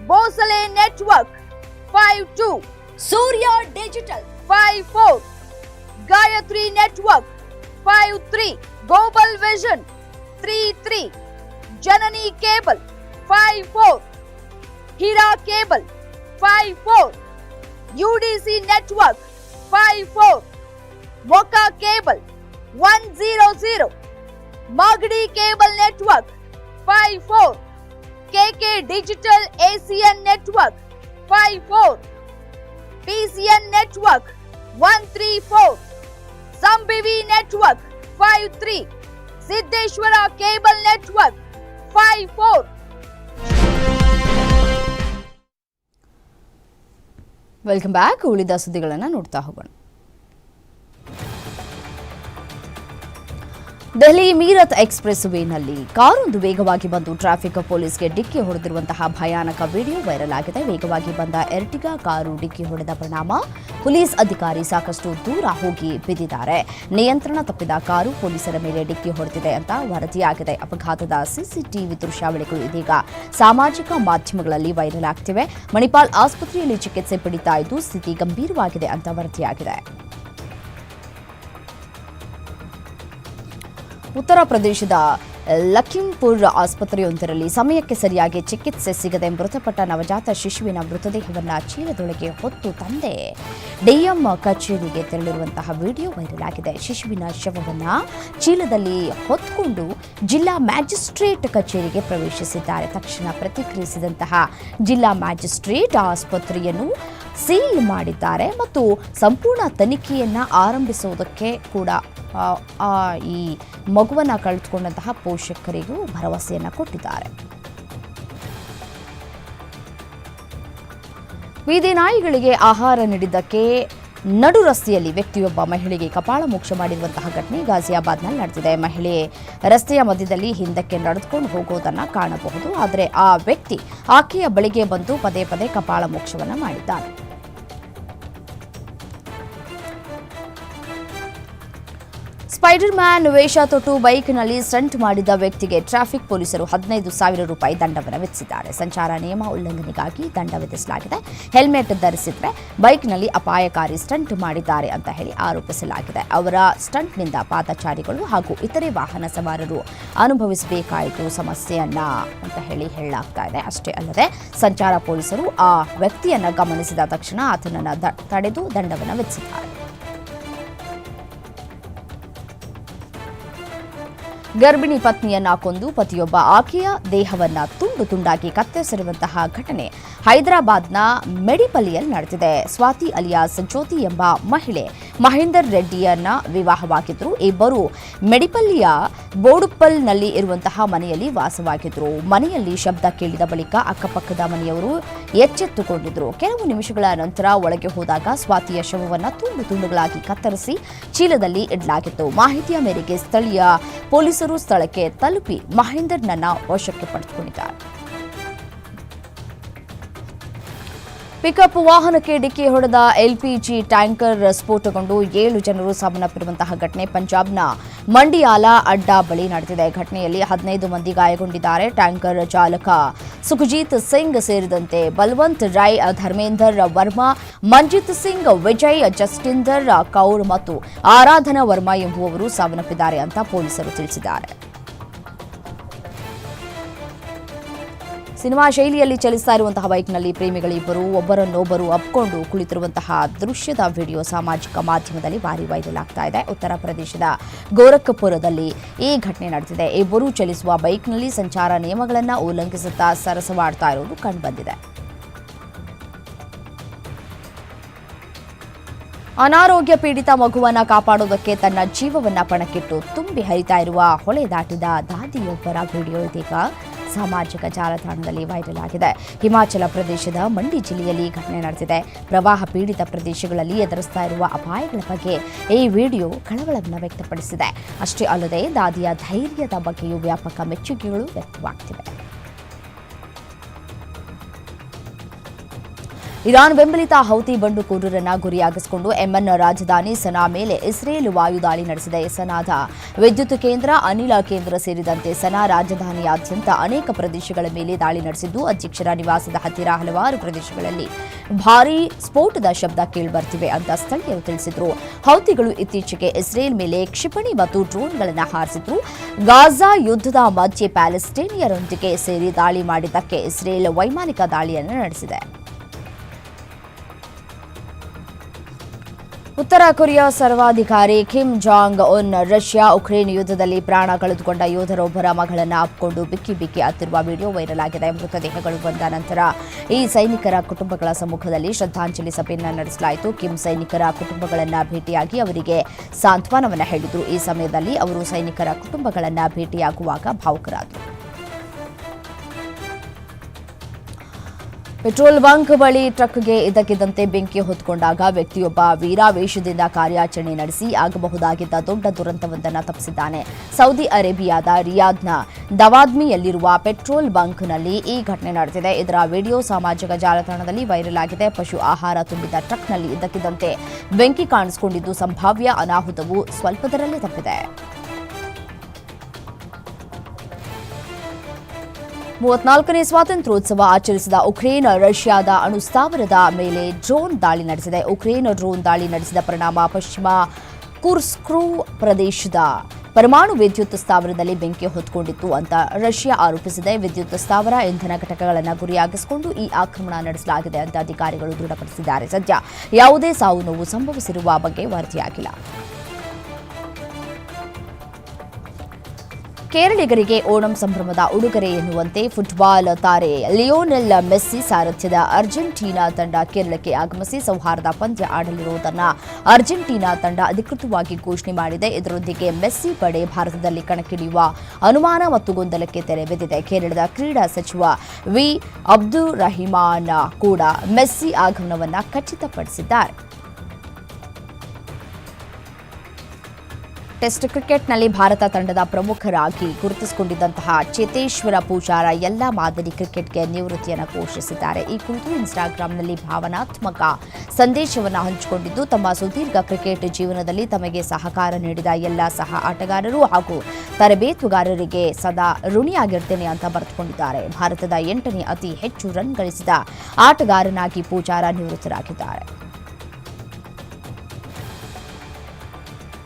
Bhosale network five two Surya digital five four Gayatri network five three global vision three three Janani cable five four Heera cable five four UDC network five four ಮೊಕಾ cable one zero zero Magadi cable network five four KK digital ACN network five four PCN network one three four ಸಂಬಿವಿ network five three Siddeshwara cable network five four Welcome back ಉಳಿದ ಸುದ್ದಿಗಳನ್ನು ನೋಡ್ತಾ ಹೋಗೋಣ. Delhi Meerut express ವೇನಲ್ಲಿ ಕಾರೊಂದು ವೇಗವಾಗಿ ಬಂದು traffic ಪೊಲೀಸ್ಗೆ ಡಿಕ್ಕಿ ಹೊಡೆದಿರುವಂತಹ ಭಯಾನಕ video viral ಆಗಿದೆ. ವೇಗವಾಗಿ ಬಂದ ಎರ್ಟಿಗಾ ಕಾರು ಡಿಕ್ಕಿ ಹೊಡೆದ ಪರಿಣಾಮ ಪೊಲೀಸ್ ಅಧಿಕಾರಿ ಸಾಕಷ್ಟು ದೂರ ಹೋಗಿ ಬಿದ್ದಿದ್ದಾರೆ. ನಿಯಂತ್ರಣ ತಪ್ಪಿದ ಕಾರು ಪೊಲೀಸರ ಮೇಲೆ ಡಿಕ್ಕಿ ಹೊಡೆದಿದೆ ಅಂತ ವರದಿಯಾಗಿದೆ. ಅಪಘಾತದ ಸಿಸಿಟಿವಿ ದೃಶ್ಯಾವಳಿಗಳು ಇದೀಗ ಸಾಮಾಜಿಕ ಮಾಧ್ಯಮಗಳಲ್ಲಿ ವೈರಲ್ ಆಗ್ತಿವೆ. ಮಣಿಪಾಲ್ ಆಸ್ಪತ್ರೆಯಲ್ಲಿ ಚಿಕಿತ್ಸೆ ಪಡಿತಾ ಇದ್ದು ಸ್ಥಿತಿ ಗಂಭೀರವಾಗಿದೆ ಅಂತ ವರದಿಯಾಗಿದೆ. ಉತ್ತರ ಪ್ರದೇಶದ ಲಖಿಂಪುರ್ ಆಸ್ಪತ್ರೆಯೊಂದರಲ್ಲಿ ಸಮಯಕ್ಕೆ ಸರಿಯಾಗಿ ಚಿಕಿತ್ಸೆ ಸಿಗದೆ ಮೃತಪಟ್ಟ ನವಜಾತ ಶಿಶುವಿನ ಮೃತದೇಹವನ್ನು ಚೀಲದೊಳಗೆ ಹೊತ್ತು ತಂದೆ ಡಿಎಂ ಕಚೇರಿಗೆ ತೆರಳಿರುವಂತಹ ವಿಡಿಯೋ ವೈರಲ್ ಆಗಿದೆ. ಶಿಶುವಿನ ಶವವನ್ನು ಚೀಲದಲ್ಲಿ ಹೊತ್ತುಕೊಂಡು ಜಿಲ್ಲಾ ಮ್ಯಾಜಿಸ್ಟ್ರೇಟ್ ಕಚೇರಿಗೆ ಪ್ರವೇಶಿಸಿದ್ದಾರೆ. ತಕ್ಷಣ ಪ್ರತಿಕ್ರಿಯಿಸಿದಂತಹ ಜಿಲ್ಲಾ ಮ್ಯಾಜಿಸ್ಟ್ರೇಟ್ ಆಸ್ಪತ್ರೆಯನ್ನು ಸೀಲ್ ಮಾಡಿದ್ದಾರೆ ಮತ್ತು ಸಂಪೂರ್ಣ ತನಿಖೆಯನ್ನು ಆರಂಭಿಸುವುದಕ್ಕೆ ಕೂಡ ಈ ಮಗುವನ್ನು ಕಳೆದುಕೊಂಡಂತಹ ಪೋಷಕರಿಗೂ ಭರವಸೆಯನ್ನು ಕೊಟ್ಟಿದ್ದಾರೆ. ಬೀದಿ ನಾಯಿಗಳಿಗೆ ಆಹಾರ ನೀಡಿದ್ದಕ್ಕೆ ನಡು ರಸ್ತೆಯಲ್ಲಿ ವ್ಯಕ್ತಿಯೊಬ್ಬ ಮಹಿಳೆಗೆ ಕಪಾಳ ಮೋಕ್ಷ ಮಾಡಿರುವಂತಹ ಘಟನೆ ಗಾಜಿಯಾಬಾದ್ನಲ್ಲಿ ನಡೆದಿದೆ. ಮಹಿಳೆ ರಸ್ತೆಯ ಮಧ್ಯದಲ್ಲಿ ಹಿಂದಕ್ಕೆ ನಡೆದುಕೊಂಡು ಹೋಗುವುದನ್ನು ಕಾಣಬಹುದು. ಆದರೆ ಆ ವ್ಯಕ್ತಿ ಆಕೆಯ ಬಳಿಗೆ ಬಂದು ಪದೇ ಪದೇ ಕಪಾಳ ಮೋಕ್ಷವನ್ನು ಮಾಡಿದ್ದಾನೆ. ಸ್ಪೈಡರ್ ಮ್ಯಾನ್ ವೇಷ ತೊಟ್ಟು ಬೈಕ್ನಲ್ಲಿ ಸ್ಟಂಟ್ ಮಾಡಿದ ವ್ಯಕ್ತಿಗೆ ಟ್ರಾಫಿಕ್ ಪೊಲೀಸರು ಹದಿನೈದು ಸಾವಿರ ರೂಪಾಯಿ ದಂಡವನ್ನು ವಿಧಿಸಿದ್ದಾರೆ. ಸಂಚಾರ ನಿಯಮ ಉಲ್ಲಂಘನೆಗಾಗಿ ದಂಡ ವಿಧಿಸಲಾಗಿದೆ. ಹೆಲ್ಮೆಟ್ ಧರಿಸಿದ್ರೆ ಬೈಕ್ನಲ್ಲಿ ಅಪಾಯಕಾರಿ ಸ್ಟಂಟ್ ಮಾಡಿದ್ದಾರೆ ಅಂತ ಹೇಳಿ ಆರೋಪಿಸಲಾಗಿದೆ. ಅವರ ಸ್ಟಂಟ್ನಿಂದ ಪಾದಚಾರಿಗಳು ಹಾಗೂ ಇತರೆ ವಾಹನ ಸವಾರರು ಅನುಭವಿಸಬೇಕಾಯಿತು ಸಮಸ್ಯೆಯನ್ನ ಅಂತ ಹೇಳಿ ಹೇಳಲಾಗ್ತಾ ಇದೆ. ಅಷ್ಟೇ ಅಲ್ಲದೆ ಸಂಚಾರ ಪೊಲೀಸರು ಆ ವ್ಯಕ್ತಿಯನ್ನು ಗಮನಿಸಿದ ತಕ್ಷಣ ಆತನನ್ನು ತಡೆದು ದಂಡವನ್ನು ವಿಧಿಸಿದ್ದಾರೆ. ಗರ್ಭಿಣಿ ಪತ್ನಿಯನ್ನ ಕೊಂದು ಪತಿಯೊಬ್ಬ ಆಕೆಯ ದೇಹವನ್ನ ತುಂಡು ತುಂಡಾಗಿ ಕತ್ತರಿಸಿರುವಂತಹ ಘಟನೆ ಹೈದರಾಬಾದ್ನ ಮೆಡಿಪಲ್ಲಿಯಲ್ಲಿ ನಡೆದಿದೆ. ಸ್ವಾತಿ ಅಲಿಯಾಸ್ ಜ್ಯೋತಿ ಎಂಬ ಮಹಿಳೆ ಮಹೇಂದರ್ ರೆಡ್ಡಿಯನ್ನ ವಿವಾಹವಾಗಿದ್ರು. ಇಬ್ಬರು ಮೆಡಿಪಲ್ಲಿಯ ಬೋಡುಪ್ಪಲ್ನಲ್ಲಿ ಇರುವಂತಹ ಮನೆಯಲ್ಲಿ ವಾಸವಾಗಿದ್ರು. ಮನೆಯಲ್ಲಿ ಶಬ್ದ ಕೇಳಿದ ಬಳಿಕ ಅಕ್ಕಪಕ್ಕದ ಮನೆಯವರು ಎಚ್ಚೆತ್ತುಕೊಂಡಿದ್ರು. ಕೆಲವು ನಿಮಿಷಗಳ ನಂತರ ಒಳಗೆ ಹೋದಾಗ ಸ್ವಾತಿಯ ಶವವನ್ನು ತುಂಡು ತುಂಡುಗಳಾಗಿ ಕತ್ತರಿಸಿ ಚೀಲದಲ್ಲಿ ಇಡಲಾಗಿತ್ತು. ಮಾಹಿತಿಯ ಮೇರೆಗೆ ಸ್ಥಳೀಯ ಪೊಲೀಸರು ಸ್ಥಳಕ್ಕೆ ತಲುಪಿ ಮಹೇಂದರ್ನನ್ನ ವಶಕ್ಕೆ ಪಡೆದುಕೊಂಡಿದ್ದಾರೆ. ಪಿಕಪ್ ವಾಹನಕ್ಕೆ ಡಿಕ್ಕಿ ಹೊಡೆದ ಎಲ್ಪಿಜಿ ಟ್ಯಾಂಕರ್ ಸ್ಫೋಟಗೊಂಡು ಏಳು ಜನರು ಸಾವನ್ನಪ್ಪಿರುವಂತಹ ಘಟನೆ ಪಂಜಾಬ್ನ ಮಂಡಿಯಾಲ ಅಡ್ಡ ಬಳಿ ನಡೆದಿದೆ. ಘಟನೆಯಲ್ಲಿ ಹದಿನೈದು ಮಂದಿ ಗಾಯಗೊಂಡಿದ್ದಾರೆ. ಟ್ಯಾಂಕರ್ ಚಾಲಕ ಸುಖಜೀತ್ ಸಿಂಗ್ ಸೇರಿದಂತೆ ಬಲವಂತ್ ರಾಯ್ ಧರ್ಮೇಂದರ್ ವರ್ಮಾ, ಮಂಜಿತ್ ಸಿಂಗ್, ವಿಜಯ್, ಜಸ್ಟಿಂದರ್ ಕೌರ್ ಮತ್ತು ಆರಾಧನಾ ವರ್ಮಾ ಎಂಬುವವರು ಸಾವನ್ನಪ್ಪಿದ್ದಾರೆ ಅಂತ ಪೊಲೀಸರು ತಿಳಿಸಿದ್ದಾರೆ. ಸಿನಿಮಾ ಶೈಲಿಯಲ್ಲಿ ಚಲಿಸ್ತಾ ಇರುವಂತಹ ಬೈಕ್ನಲ್ಲಿ ಪ್ರೇಮಿಗಳಿಬ್ಬರು ಒಬ್ಬರನ್ನೊಬ್ಬರು ಅಪ್ಕೊಂಡು ಕುಳಿತಿರುವಂತಹ ದೃಶ್ಯದ ವಿಡಿಯೋ ಸಾಮಾಜಿಕ ಮಾಧ್ಯಮದಲ್ಲಿ ಭಾರಿ ವೈರಲ್ ಆಗ್ತಾ ಇದೆ. ಉತ್ತರ ಪ್ರದೇಶದ ಗೋರಖ್ಪುರದಲ್ಲಿ ಈ ಘಟನೆ ನಡೆದಿದೆ. ಇಬ್ಬರು ಚಲಿಸುವ ಬೈಕ್ನಲ್ಲಿ ಸಂಚಾರ ನಿಯಮಗಳನ್ನು ಉಲ್ಲಂಘಿಸುತ್ತಾ ಸರಸವಾಡ್ತಾ ಇರುವುದು ಕಂಡುಬಂದಿದೆ. ಅನಾರೋಗ್ಯ ಪೀಡಿತ ಮಗುವನ್ನ ಕಾಪಾಡೋದಕ್ಕೆ ತನ್ನ ಜೀವವನ್ನ ಪಣಕ್ಕಿಟ್ಟು ತುಂಬಿ ಹರಿತಾ ಇರುವ ಹೊಳೆ ದಾಟಿದ ದಾದಿಯೊಬ್ಬರ ವಿಡಿಯೋ ಇದೀಗ ಸಾಮಾಜಿಕ ಜಾಲತಾಣದಲ್ಲಿ ವೈರಲ್ ಆಗಿದೆ. ಹಿಮಾಚಲ ಪ್ರದೇಶದ ಮಂಡಿ ಜಿಲ್ಲೆಯಲ್ಲಿ ಘಟನೆ ನಡೆದಿದೆ. ಪ್ರವಾಹ ಪೀಡಿತ ಪ್ರದೇಶಗಳಲ್ಲಿ ಎದುರಿಸ್ತಾ ಇರುವ ಅಪಾಯಗಳ ಬಗ್ಗೆ ಈ ವಿಡಿಯೋ ಕಳವಳವನ್ನು ವ್ಯಕ್ತಪಡಿಸಿದೆ. ಅಷ್ಟೇ ಅಲ್ಲದೆ ದಾದಿಯ ಧೈರ್ಯದ ಬಗ್ಗೆಯೂ ವ್ಯಾಪಕ ಮೆಚ್ಚುಗೆಗಳು ವ್ಯಕ್ತವಾಗ್ತಿವೆ. ಇರಾನ್ ಬೆಂಬಲಿತ ಹೌತಿ ಬಂಡುಕೋರರನ್ನ ಗುರಿಯಾಗಿಸಿಕೊಂಡು ಯೆಮೆನ್ ರಾಜಧಾನಿ ಸನಾ ಮೇಲೆ ಇಸ್ರೇಲ್ ವಾಯುದಾಳಿ ನಡೆಸಿದೆ. ಸನಾದ ವಿದ್ಯುತ್ ಕೇಂದ್ರ, ಅನಿಲ ಕೇಂದ್ರ ಸೇರಿದಂತೆ ಸನಾ ರಾಜಧಾನಿಯಾದ್ಯಂತ ಅನೇಕ ಪ್ರದೇಶಗಳ ಮೇಲೆ ದಾಳಿ ನಡೆಸಿದ್ದು, ಅಧ್ಯಕ್ಷರ ನಿವಾಸದ ಹತ್ತಿರ ಹಲವಾರು ಪ್ರದೇಶಗಳಲ್ಲಿ ಭಾರೀ ಸ್ಫೋಟದ ಶಬ್ದ ಕೇಳಿಬರ್ತಿವೆ ಅಂತ ಸ್ಥಳೀಯರು ತಿಳಿಸಿದ್ರು. ಹೌತಿಗಳು ಇತ್ತೀಚೆಗೆ ಇಸ್ರೇಲ್ ಮೇಲೆ ಕ್ಷಿಪಣಿ ಮತ್ತು ಡ್ರೋನ್ಗಳನ್ನು ಹಾರಿಸಿದ್ರು. ಗಾಜಾ ಯುದ್ಧದ ಮಧ್ಯೆ ಪ್ಯಾಲೆಸ್ಟೇನಿಯರೊಂದಿಗೆ ಸೇರಿ ದಾಳಿ ಮಾಡಿದ್ದಕ್ಕೆ ಇಸ್ರೇಲ್ ವೈಮಾನಿಕ ದಾಳಿಯನ್ನು ನಡೆಸಿದೆ. ಉತ್ತರ ಕೊರಿಯಾ ಸರ್ವಾಧಿಕಾರಿ Kim Jong Un Russia Ukraine ಯುದ್ಧದಲ್ಲಿ ಪ್ರಾಣ ಕಳೆದುಕೊಂಡ ಯೋಧರೊಬ್ಬರ ಮಗಳನ್ನು ಅಪ್ಪಿಕೊಂಡು ಬಿಕ್ಕಿ ಬಿಕ್ಕಿ ಅತ್ತಿರುವ ವಿಡಿಯೋ ವೈರಲ್ ಆಗಿದೆ ಮೃತದೇಹಗಳು ಬಂದ ನಂತರ ಈ ಸೈನಿಕರ ಕುಟುಂಬಗಳ ಸಮ್ಮುಖದಲ್ಲಿ ಶ್ರದ್ಧಾಂಜಲಿ ಸಭೆಯನ್ನು ನಡೆಸಲಾಯಿತು. ಕಿಮ್ ಸೈನಿಕರ ಕುಟುಂಬಗಳನ್ನು ಭೇಟಿಯಾಗಿ ಅವರಿಗೆ ಸಾಂತ್ವನವನ್ನು ಹೇಳಿದರು. ಈ ಸಮಯದಲ್ಲಿ ಅವರು ಸೈನಿಕರ ಕುಟುಂಬಗಳನ್ನು ಭೇಟಿಯಾಗುವಾಗ ಭಾವುಕರಾದರು. ಪೆಟ್ರೋಲ್ ಬಂಕ್ ಬಳಿ ಟ್ರಕ್ಗೆ ಇದ್ದಕ್ಕಿದ್ದಂತೆ ಬೆಂಕಿ ಹೊತ್ಕೊಂಡಾಗ ವ್ಯಕ್ತಿಯೊಬ್ಬ ವೀರಾವೇಶದಿಂದ ಕಾರ್ಯಾಚರಣೆ ನಡೆಸಿ ಆಗಬಹುದಾಗಿದ್ದ ದೊಡ್ಡ ದುರಂತವೊಂದನ್ನು ತಪ್ಪಿಸಿದ್ದಾನೆ. ಸೌದಿ ಅರೇಬಿಯಾದ ರಿಯಾದ್ನ ದವಾದ್ಮಿಯಲ್ಲಿರುವ ಪೆಟ್ರೋಲ್ ಬಂಕ್ನಲ್ಲಿ ಈ ಘಟನೆ ನಡೆದಿದೆ. ಇದರ ವಿಡಿಯೋ ಸಾಮಾಜಿಕ ಜಾಲತಾಣದಲ್ಲಿ ವೈರಲ್ ಆಗಿದೆ. ಪಶು ಆಹಾರ ತುಂಬಿದ ಟ್ರಕ್ನಲ್ಲಿ ಇದ್ದಕ್ಕಿದ್ದಂತೆ ಬೆಂಕಿ ಕಾಣಿಸಿಕೊಂಡಿದ್ದು, ಸಂಭಾವ್ಯ ಅನಾಹುತವು ಸ್ವಲ್ಪದರಲ್ಲೇ ತಪ್ಪಿದೆ. ಮೂವತ್ನಾಲ್ಕನೇ ಸ್ವಾತಂತ್ರ್ಯೋತ್ಸವ ಆಚರಿಸಿದ ಉಕ್ರೇನ್ ರಷ್ಯಾದ ಅಣುಸ್ಥಾವರದ ಮೇಲೆ ಡ್ರೋನ್ ದಾಳಿ ನಡೆಸಿದೆ. ಉಕ್ರೇನ್ ಡ್ರೋನ್ ದಾಳಿ ನಡೆಸಿದ ಪರಿಣಾಮ ಪಶ್ಚಿಮ ಕುರ್ಸ್ಕ್ರೂ ಪ್ರದೇಶದ ಪರಮಾಣು ವಿದ್ಯುತ್ ಸ್ಥಾವರದಲ್ಲಿ ಬೆಂಕಿ ಹೊತ್ಕೊಂಡಿತ್ತು ಅಂತ ರಷ್ಯಾ ಆರೋಪಿಸಿದೆ. ವಿದ್ಯುತ್ ಸ್ಥಾವರ ಇಂಧನ ಘಟಕಗಳನ್ನು ಗುರಿಯಾಗಿಸಿಕೊಂಡು ಈ ಆಕ್ರಮಣ ನಡೆಸಲಾಗಿದೆ ಅಂತ ಅಧಿಕಾರಿಗಳು ದೃಢಪಡಿಸಿದ್ದಾರೆ. ಸದ್ಯ ಯಾವುದೇ ಸಾವು ನೋವು ಸಂಭವಿಸಿರುವ ಬಗ್ಗೆ ವರದಿಯಾಗಿಲ್ಲ. ಕೇರಳಿಗರಿಗೆ ಓಣಂ ಸಂಭ್ರಮದ ಉಡುಗೊರೆ ಎನ್ನುವಂತೆ ಫುಟ್ಬಾಲ್ ತಾರೆ ಲಿಯೋನೆಲ್ ಮೆಸ್ಸಿ ಸಾರಥ್ಯದ ಅರ್ಜೆಂಟೀನಾ ತಂಡ ಕೇರಳಕ್ಕೆ ಆಗಮಿಸಿ ಸೌಹಾರ್ದ ಪಂದ್ಯ ಆಡಲಿರುವುದನ್ನು ಅರ್ಜೆಂಟೀನಾ ತಂಡ ಅಧಿಕೃತವಾಗಿ ಘೋಷಣೆ ಮಾಡಿದೆ. ಇದರೊಂದಿಗೆ ಮೆಸ್ಸಿ ಪಡೆ ಭಾರತದಲ್ಲಿ ಕಣಕ್ಕಿಳಿಯುವ ಅನುಮಾನ ಮತ್ತು ಗೊಂದಲಕ್ಕೆ ತೆರೆ ಬಿದ್ದಿದೆ. ಕೇರಳದ ಕ್ರೀಡಾ ಸಚಿವ ವಿ ಅಬ್ದುಲ್ ರಹಿಮಾನ್ ಕೂಡ ಮೆಸ್ಸಿ ಆಗಮನವನ್ನು ಖಚಿತಪಡಿಸಿದ್ದಾರೆ. ಟೆಸ್ಟ್ ಕ್ರಿಕೆಟ್ನಲ್ಲಿ ಭಾರತ ತಂಡದ ಪ್ರಮುಖರಾಗಿ ಗುರುತಿಸಿಕೊಂಡಿದ್ದಂತಹ ಚೇತೇಶ್ವರ ಪೂಜಾರ ಎಲ್ಲ ಮಾದರಿ ಕ್ರಿಕೆಟ್ಗೆ ನಿವೃತ್ತಿಯನ್ನು ಘೋಷಿಸಿದ್ದಾರೆ ಈ ಕುರಿತು ಇನ್ಸ್ಟಾಗ್ರಾಂನಲ್ಲಿ ಭಾವನಾತ್ಮಕ ಸಂದೇಶವನ್ನು ಹಂಚಿಕೊಂಡಿದ್ದು, ತಮ್ಮ ಸುದೀರ್ಘ ಕ್ರಿಕೆಟ್ ಜೀವನದಲ್ಲಿ ತಮಗೆ ಸಹಕಾರ ನೀಡಿದ ಎಲ್ಲ ಸಹ ಆಟಗಾರರು ಹಾಗೂ ತರಬೇತುಗಾರರಿಗೆ ಸದಾ ಋಣಿಯಾಗಿರ್ತೇನೆ ಅಂತ ಬರೆದುಕೊಂಡಿದ್ದಾರೆ. ಭಾರತದ ಎಂಟನೇ ಅತಿ ಹೆಚ್ಚು ರನ್ ಗಳಿಸಿದ ಆಟಗಾರನಾಗಿ ಪೂಜಾರ ನಿವೃತ್ತರಾಗಿದ್ದಾರೆ.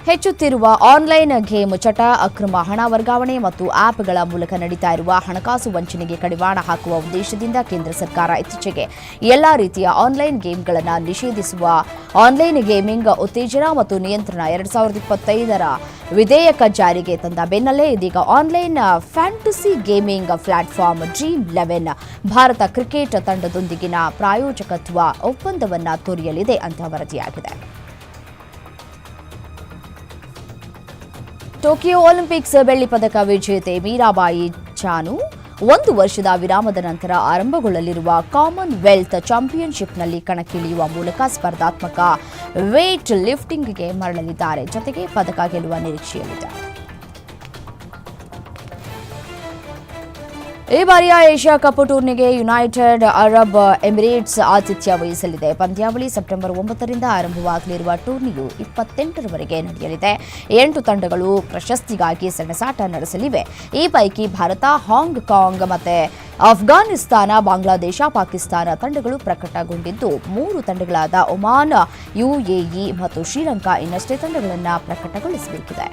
ಹೆಚ್ಚುತ್ತಿರುವ ಆನ್ಲೈನ್ ಗೇಮ್ ಚಟ, ಅಕ್ರಮ ಹಣ ವರ್ಗಾವಣೆ ಮತ್ತು ಆಪ್ಗಳ ಮೂಲಕ ನಡೀತಾ ಇರುವ ಹಣಕಾಸು ವಂಚನೆಗೆ ಕಡಿವಾಣ ಹಾಕುವ ಉದ್ದೇಶದಿಂದ ಕೇಂದ್ರ ಸರ್ಕಾರ ಇತ್ತೀಚೆಗೆ ಎಲ್ಲಾ ರೀತಿಯ ಆನ್ಲೈನ್ ಗೇಮ್ಗಳನ್ನು ನಿಷೇಧಿಸುವ ಆನ್ಲೈನ್ ಗೇಮಿಂಗ್ ಉತ್ತೇಜನ ಮತ್ತು ನಿಯಂತ್ರಣ ಎರಡ್ ಸಾವಿರದ ಇಪ್ಪತ್ತೈದರ ವಿಧೇಯಕ ಜಾರಿಗೆ ತಂದ ಬೆನ್ನಲ್ಲೇ ಇದೀಗ online fantasy gaming platform Dream Eleven Bharat cricket ತಂಡದೊಂದಿಗಿನ ಪ್ರಾಯೋಜಕತ್ವ ಒಪ್ಪಂದವನ್ನು ತೊರೆಯಲಿದೆ ಅಂತ ವರದಿಯಾಗಿದೆ. ಟೋಕಿಯೋ ಒಲಿಂಪಿಕ್ಸ್ ಬೆಳ್ಳಿ ಪದಕ ವಿಜೇತೆ ಮೀರಾಬಾಯಿ ಚಾನು ಒಂದು ವರ್ಷದ ವಿರಾಮದ ನಂತರ ಆರಂಭಗೊಳ್ಳಲಿರುವ ಕಾಮನ್ವೆಲ್ತ್ ಚಾಂಪಿಯನ್ಶಿಪ್ನಲ್ಲಿ ಕಣಕ್ಕಿಳಿಯುವ ಮೂಲಕ ಸ್ಪರ್ಧಾತ್ಮಕ ವೇಟ್ ಲಿಫ್ಟಿಂಗ್ಗೆ ಮರಳಲಿದ್ದಾರೆ. ಜೊತೆಗೆ ಪದಕ ಗೆಲ್ಲುವ ನಿರೀಕ್ಷೆಯಲ್ಲಿದ್ದಾರೆ. ಈ ಬಾರಿಯ ಏಷ್ಯಾ ಕಪ್ ಟೂರ್ನಿಗೆ ಯುನೈಟೆಡ್ ಅರಬ್ ಎಮಿರೇಟ್ಸ್ ಆತಿಥ್ಯ ವಹಿಸಲಿದೆ. ಪಂದ್ಯಾವಳಿ ಸೆಪ್ಟೆಂಬರ್ ಒಂಬತ್ತರಿಂದ ಆರಂಭವಾಗಲಿರುವ ಟೂರ್ನಿಯು ಇಪ್ಪತ್ತೆಂಟರವರೆಗೆ ನಡೆಯಲಿದೆ. ಎಂಟು ತಂಡಗಳು ಪ್ರಶಸ್ತಿಗಾಗಿ ಸೆಣಸಾಟ ನಡೆಸಲಿವೆ. ಈ ಪೈಕಿ ಭಾರತ ಹಾಂಗ್ಕಾಂಗ್ ಮತ್ತು ಅಫ್ಘಾನಿಸ್ತಾನ ಬಾಂಗ್ಲಾದೇಶ, ಪಾಕಿಸ್ತಾನ ತಂಡಗಳು ಪ್ರಕಟಗೊಂಡಿದ್ದು, ಮೂರು ತಂಡಗಳಾದ ಒಮಾನ್, ಯುಎಇ ಮತ್ತು ಶ್ರೀಲಂಕಾ ಇನ್ನಷ್ಟೇ ತಂಡಗಳನ್ನು ಪ್ರಕಟಗೊಳಿಸಬೇಕಿದೆ.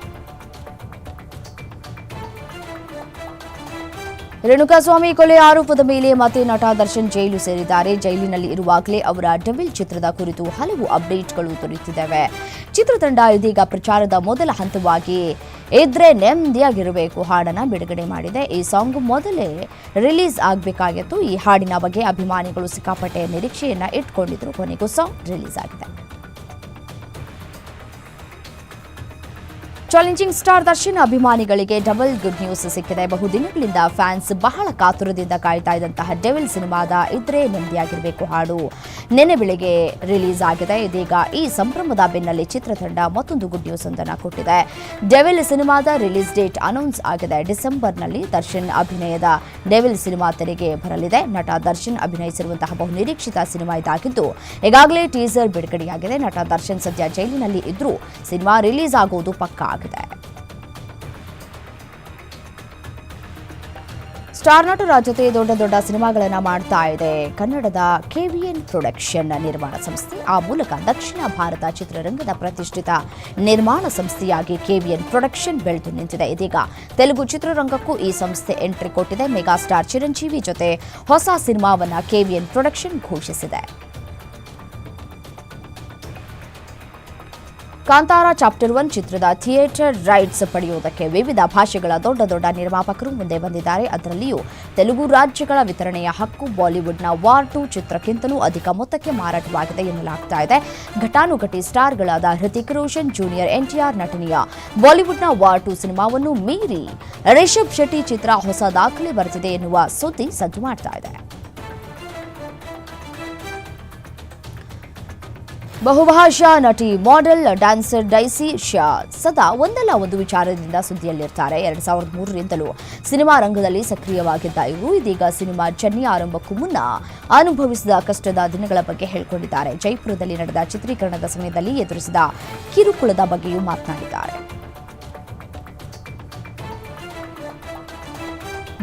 ರೇಣುಕಾಸ್ವಾಮಿ ಕೊಲೆ ಆರೋಪದ ಮೇಲೆ ಮತ್ತೆ ನಟ ದರ್ಶನ್ ಜೈಲು ಸೇರಿದ್ದಾರೆ. ಜೈಲಿನಲ್ಲಿ ಇರುವಾಗಲೇ ಅವರ ಡೆವಿಲ್ ಚಿತ್ರದ ಕುರಿತು ಹಲವು ಅಪ್ಡೇಟ್ಗಳು ದೊರೆಯುತ್ತಿದ್ದಾವೆ ಚಿತ್ರತಂಡ ಇದೀಗ ಪ್ರಚಾರದ ಮೊದಲ ಹಂತವಾಗಿ ಇದ್ರೆ ನೆಮ್ಮದಿಯಾಗಿರಬೇಕು, ಹಾಡನ್ನು ಬಿಡುಗಡೆ ಮಾಡಿದೆ. ಈ ಸಾಂಗ್ ಮೊದಲೇ ರಿಲೀಸ್ ಆಗಬೇಕಾಗಿತ್ತು. ಈ ಹಾಡಿನ ಬಗ್ಗೆ ಅಭಿಮಾನಿಗಳು ಸಿಕ್ಕಾಪಟ್ಟೆ ನಿರೀಕ್ಷೆಯನ್ನು ಇಟ್ಕೊಂಡಿದ್ರು. ಕೊನೆಗೂ ಸಾಂಗ್ ರಿಲೀಸ್ ಆಗಿದೆ. ಚಾಲೆಂಜಿಂಗ್ ಸ್ಟಾರ್ ದರ್ಶನ್ ಅಭಿಮಾನಿಗಳಿಗೆ ಡಬಲ್ ಗುಡ್ ನ್ಯೂಸ್ ಸಿಕ್ಕಿದೆ. ಬಹುದಿನಗಳಿಂದ ಫ್ಯಾನ್ಸ್ ಬಹಳ ಕಾತುರದಿಂದ ಕಾಯ್ತಾ ಇದ್ದಂತಹ ಡೆವಿಲ್ ಸಿನಿಮಾದ ಇದ್ರೆ ನೆಮ್ಮದಿಯಾಗಿರಬೇಕು ಹಾಡು. ನೆನೆ ಬೆಳಿಗ್ಗೆ ರಿಲೀಸ್ ಆಗಿದೆ. ಇದೀಗ ಈ ಸಂಭ್ರಮದ ಬೆನ್ನಲ್ಲಿ ಚಿತ್ರತಂಡ ಮತ್ತೊಂದು ಗುಡ್ ನ್ಯೂಸ್ ಒಂದನ್ನು ಕೊಟ್ಟಿದೆ. ಡೆವಿಲ್ ಸಿನಿಮಾದ ರಿಲೀಸ್ ಡೇಟ್ ಅನೌನ್ಸ್ ಆಗಿದೆ. ಡಿಸೆಂಬರ್ನಲ್ಲಿ ದರ್ಶನ್ ಅಭಿನಯದ ಡೆವಿಲ್ ಸಿನಿಮಾ ತೆರೆಗೆ ಬರಲಿದೆ. ನಟ ದರ್ಶನ್ ಅಭಿನಯಿಸಿರುವಂತಹ ಬಹುನಿರೀಕ್ಷಿತ ಸಿನಿಮಾ ಇದಾಗಿದ್ದು, ಈಗಾಗಲೇ ಟೀಸರ್ ಬಿಡುಗಡೆಯಾಗಿದೆ. ನಟ ದರ್ಶನ್ ಸದ್ಯ ಜೈಲಿನಲ್ಲಿ ಇದ್ರೂ ಸಿನಿಮಾ ರಿಲೀಸ್ ಆಗುವುದು ಪಕ್ಕಾ. ಸ್ಟಾರ್ ನಟರ ಜೊತೆ ದೊಡ್ಡ ದೊಡ್ಡ ಸಿನಿಮಾಗಳನ್ನ ಮಾಡ್ತಾ ಇದೆ. ಕನ್ನಡದ ಕೆವಿಎನ್ ಪ್ರೊಡಕ್ಷನ್ ನಿರ್ಮಾಣ ಸಂಸ್ಥೆ, ಆ ಮೂಲಕ ದಕ್ಷಿಣ ಭಾರತ ಚಿತ್ರರಂಗದ ಪ್ರತಿಷ್ಠಿತ ನಿರ್ಮಾಣ ಸಂಸ್ಥೆಯಾಗಿ ಕೆವಿಎನ್ ಪ್ರೊಡಕ್ಷನ್ ಬೆಳೆದು ನಿಂತಿದೆ. ಇದೀಗ ತೆಲುಗು ಚಿತ್ರರಂಗಕ್ಕೂ ಈ ಸಂಸ್ಥೆ ಎಂಟ್ರಿ ಕೊಟ್ಟಿದೆ. ಮೆಗಾಸ್ಟಾರ್ ಚಿರಂಜೀವಿ ಜೊತೆ ಹೊಸ ಸಿನಿಮಾವನ್ನ ಕೆವಿಎನ್ ಪ್ರೊಡಕ್ಷನ್ ಘೋಷಿಸಿದೆ. ಕಾಂತಾರ ಚಾಪ್ಟರ್ ಒನ್ ಚಿತ್ರದ ಥಿಯೇಟರ್ ರೈಟ್ಸ್ ಪಡೆಯುವುದಕ್ಕೆ ವಿವಿಧ ಭಾಷೆಗಳ ದೊಡ್ಡ ದೊಡ್ಡ ನಿರ್ಮಾಪಕರು ಮುಂದೆ ಬಂದಿದ್ದಾರೆ. ಅದರಲ್ಲಿಯೂ ತೆಲುಗು ರಾಜ್ಯಗಳ ವಿತರಣೆಯ ಹಕ್ಕು, ಬಾಲಿವುಡ್ನ ವಾರ್ ಟು ಚಿತ್ರಕ್ಕಿಂತಲೂ ಅಧಿಕ ಮೊತ್ತಕ್ಕೆ ಮಾರಾಟವಾಗಿದೆ ಎನ್ನಲಾಗ್ತಾ ಇದೆ. ಘಟಾನುಘಟಿ ಸ್ಟಾರ್ಗಳಾದ ಹೃತಿಕ್ ರೋಷನ್ ಜೂನಿಯರ್ ಎನ್ಟಿಆರ್ ನಟನೆಯ ಬಾಲಿವುಡ್ನ ವಾರ್ ಟು ಸಿನಿಮಾವನ್ನು ಮೀರಿ ರಿಷಬ್ ಶೆಟ್ಟಿ ಚಿತ್ರ ಹೊಸ ದಾಖಲೆ ಬರೆದಿದೆ ಎನ್ನುವ ಸುದ್ದಿ ಸದ್ದು ಮಾಡ್ತಾ ಇದೆ. ಬಹುಭಾಷಾ ನಟಿ, ಮಾಡೆಲ್, ಡ್ಯಾನ್ಸರ್ ಡೈಸಿ ಶಾ ಸದಾ ಒಂದಲ್ಲ ಒಂದು ವಿಚಾರದಿಂದ ಸುದ್ದಿಯಲ್ಲಿರ್ತಾರೆ. ಎರಡು ಸಾವಿರದ ಮೂರರಿಂದಲೂ ಸಿನಿಮಾ ರಂಗದಲ್ಲಿ ಸಕ್ರಿಯವಾಗಿದ್ದ ಇವರು, ಇದೀಗ ಸಿನಿಮಾ ಚೆನ್ನಿ ಆರಂಭಕ್ಕೂ ಮುನ್ನ ಅನುಭವಿಸಿದ ಕಷ್ಟದ ದಿನಗಳ ಬಗ್ಗೆ ಹೇಳಿಕೊಂಡಿದ್ದಾರೆ. ಜೈಪುರದಲ್ಲಿ ನಡೆದ ಚಿತ್ರೀಕರಣದ ಸಮಯದಲ್ಲಿ ಎದುರಿಸಿದ ಕಿರುಕುಳದ ಬಗ್ಗೆಯೂ ಮಾತನಾಡಿದ್ದಾರೆ.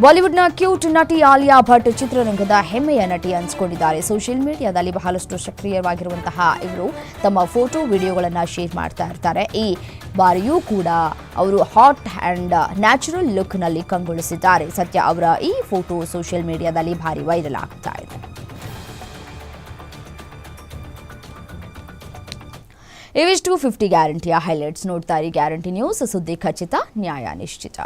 ಬಾಲಿವುಡ್ನ ಕ್ಯೂಟ್ ನಟಿ ಆಲಿಯಾ ಭಟ್ ಚಿತ್ರರಂಗದ ಹೆಮ್ಮೆಯ ನಟಿ ಅನ್ಸ್ಕೊಂಡಿದ್ದಾರೆ. ಸೋಷಿಯಲ್ ಮೀಡಿಯಾದಲ್ಲಿ ಬಹಳಷ್ಟು ಸಕ್ರಿಯವಾಗಿರುವಂತಹ ಇವರು ತಮ್ಮ ಫೋಟೋ, ವಿಡಿಯೋಗಳನ್ನು ಶೇರ್ ಮಾಡ್ತಾ ಇರ್ತಾರೆ. ಈ ಬಾರಿಯೂ ಕೂಡ ಅವರು ಹಾಟ್ ಆ್ಯಂಡ್ ನ್ಯಾಚುರಲ್ ಲುಕ್ನಲ್ಲಿ ಕಂಗೊಳಿಸಿದ್ದಾರೆ. ಸತ್ಯ ಅವರ ಈ ಫೋಟೋ ಸೋಷಿಯಲ್ ಮೀಡಿಯಾದಲ್ಲಿ ಭಾರಿ ವೈರಲ್ ಆಗ್ತಾ ಇದೆ. ಇವಿಷ್ಟು ಫಿಫ್ಟಿ ಗ್ಯಾರಂಟಿಯ ಹೈಲೈಟ್ಸ್. ನೋಡ್ತಾ ಇರಿ ಗ್ಯಾರಂಟಿ ನ್ಯೂಸ್. ಸುದ್ದಿ ಖಚಿತ, ನ್ಯಾಯ ನಿಶ್ಚಿತ.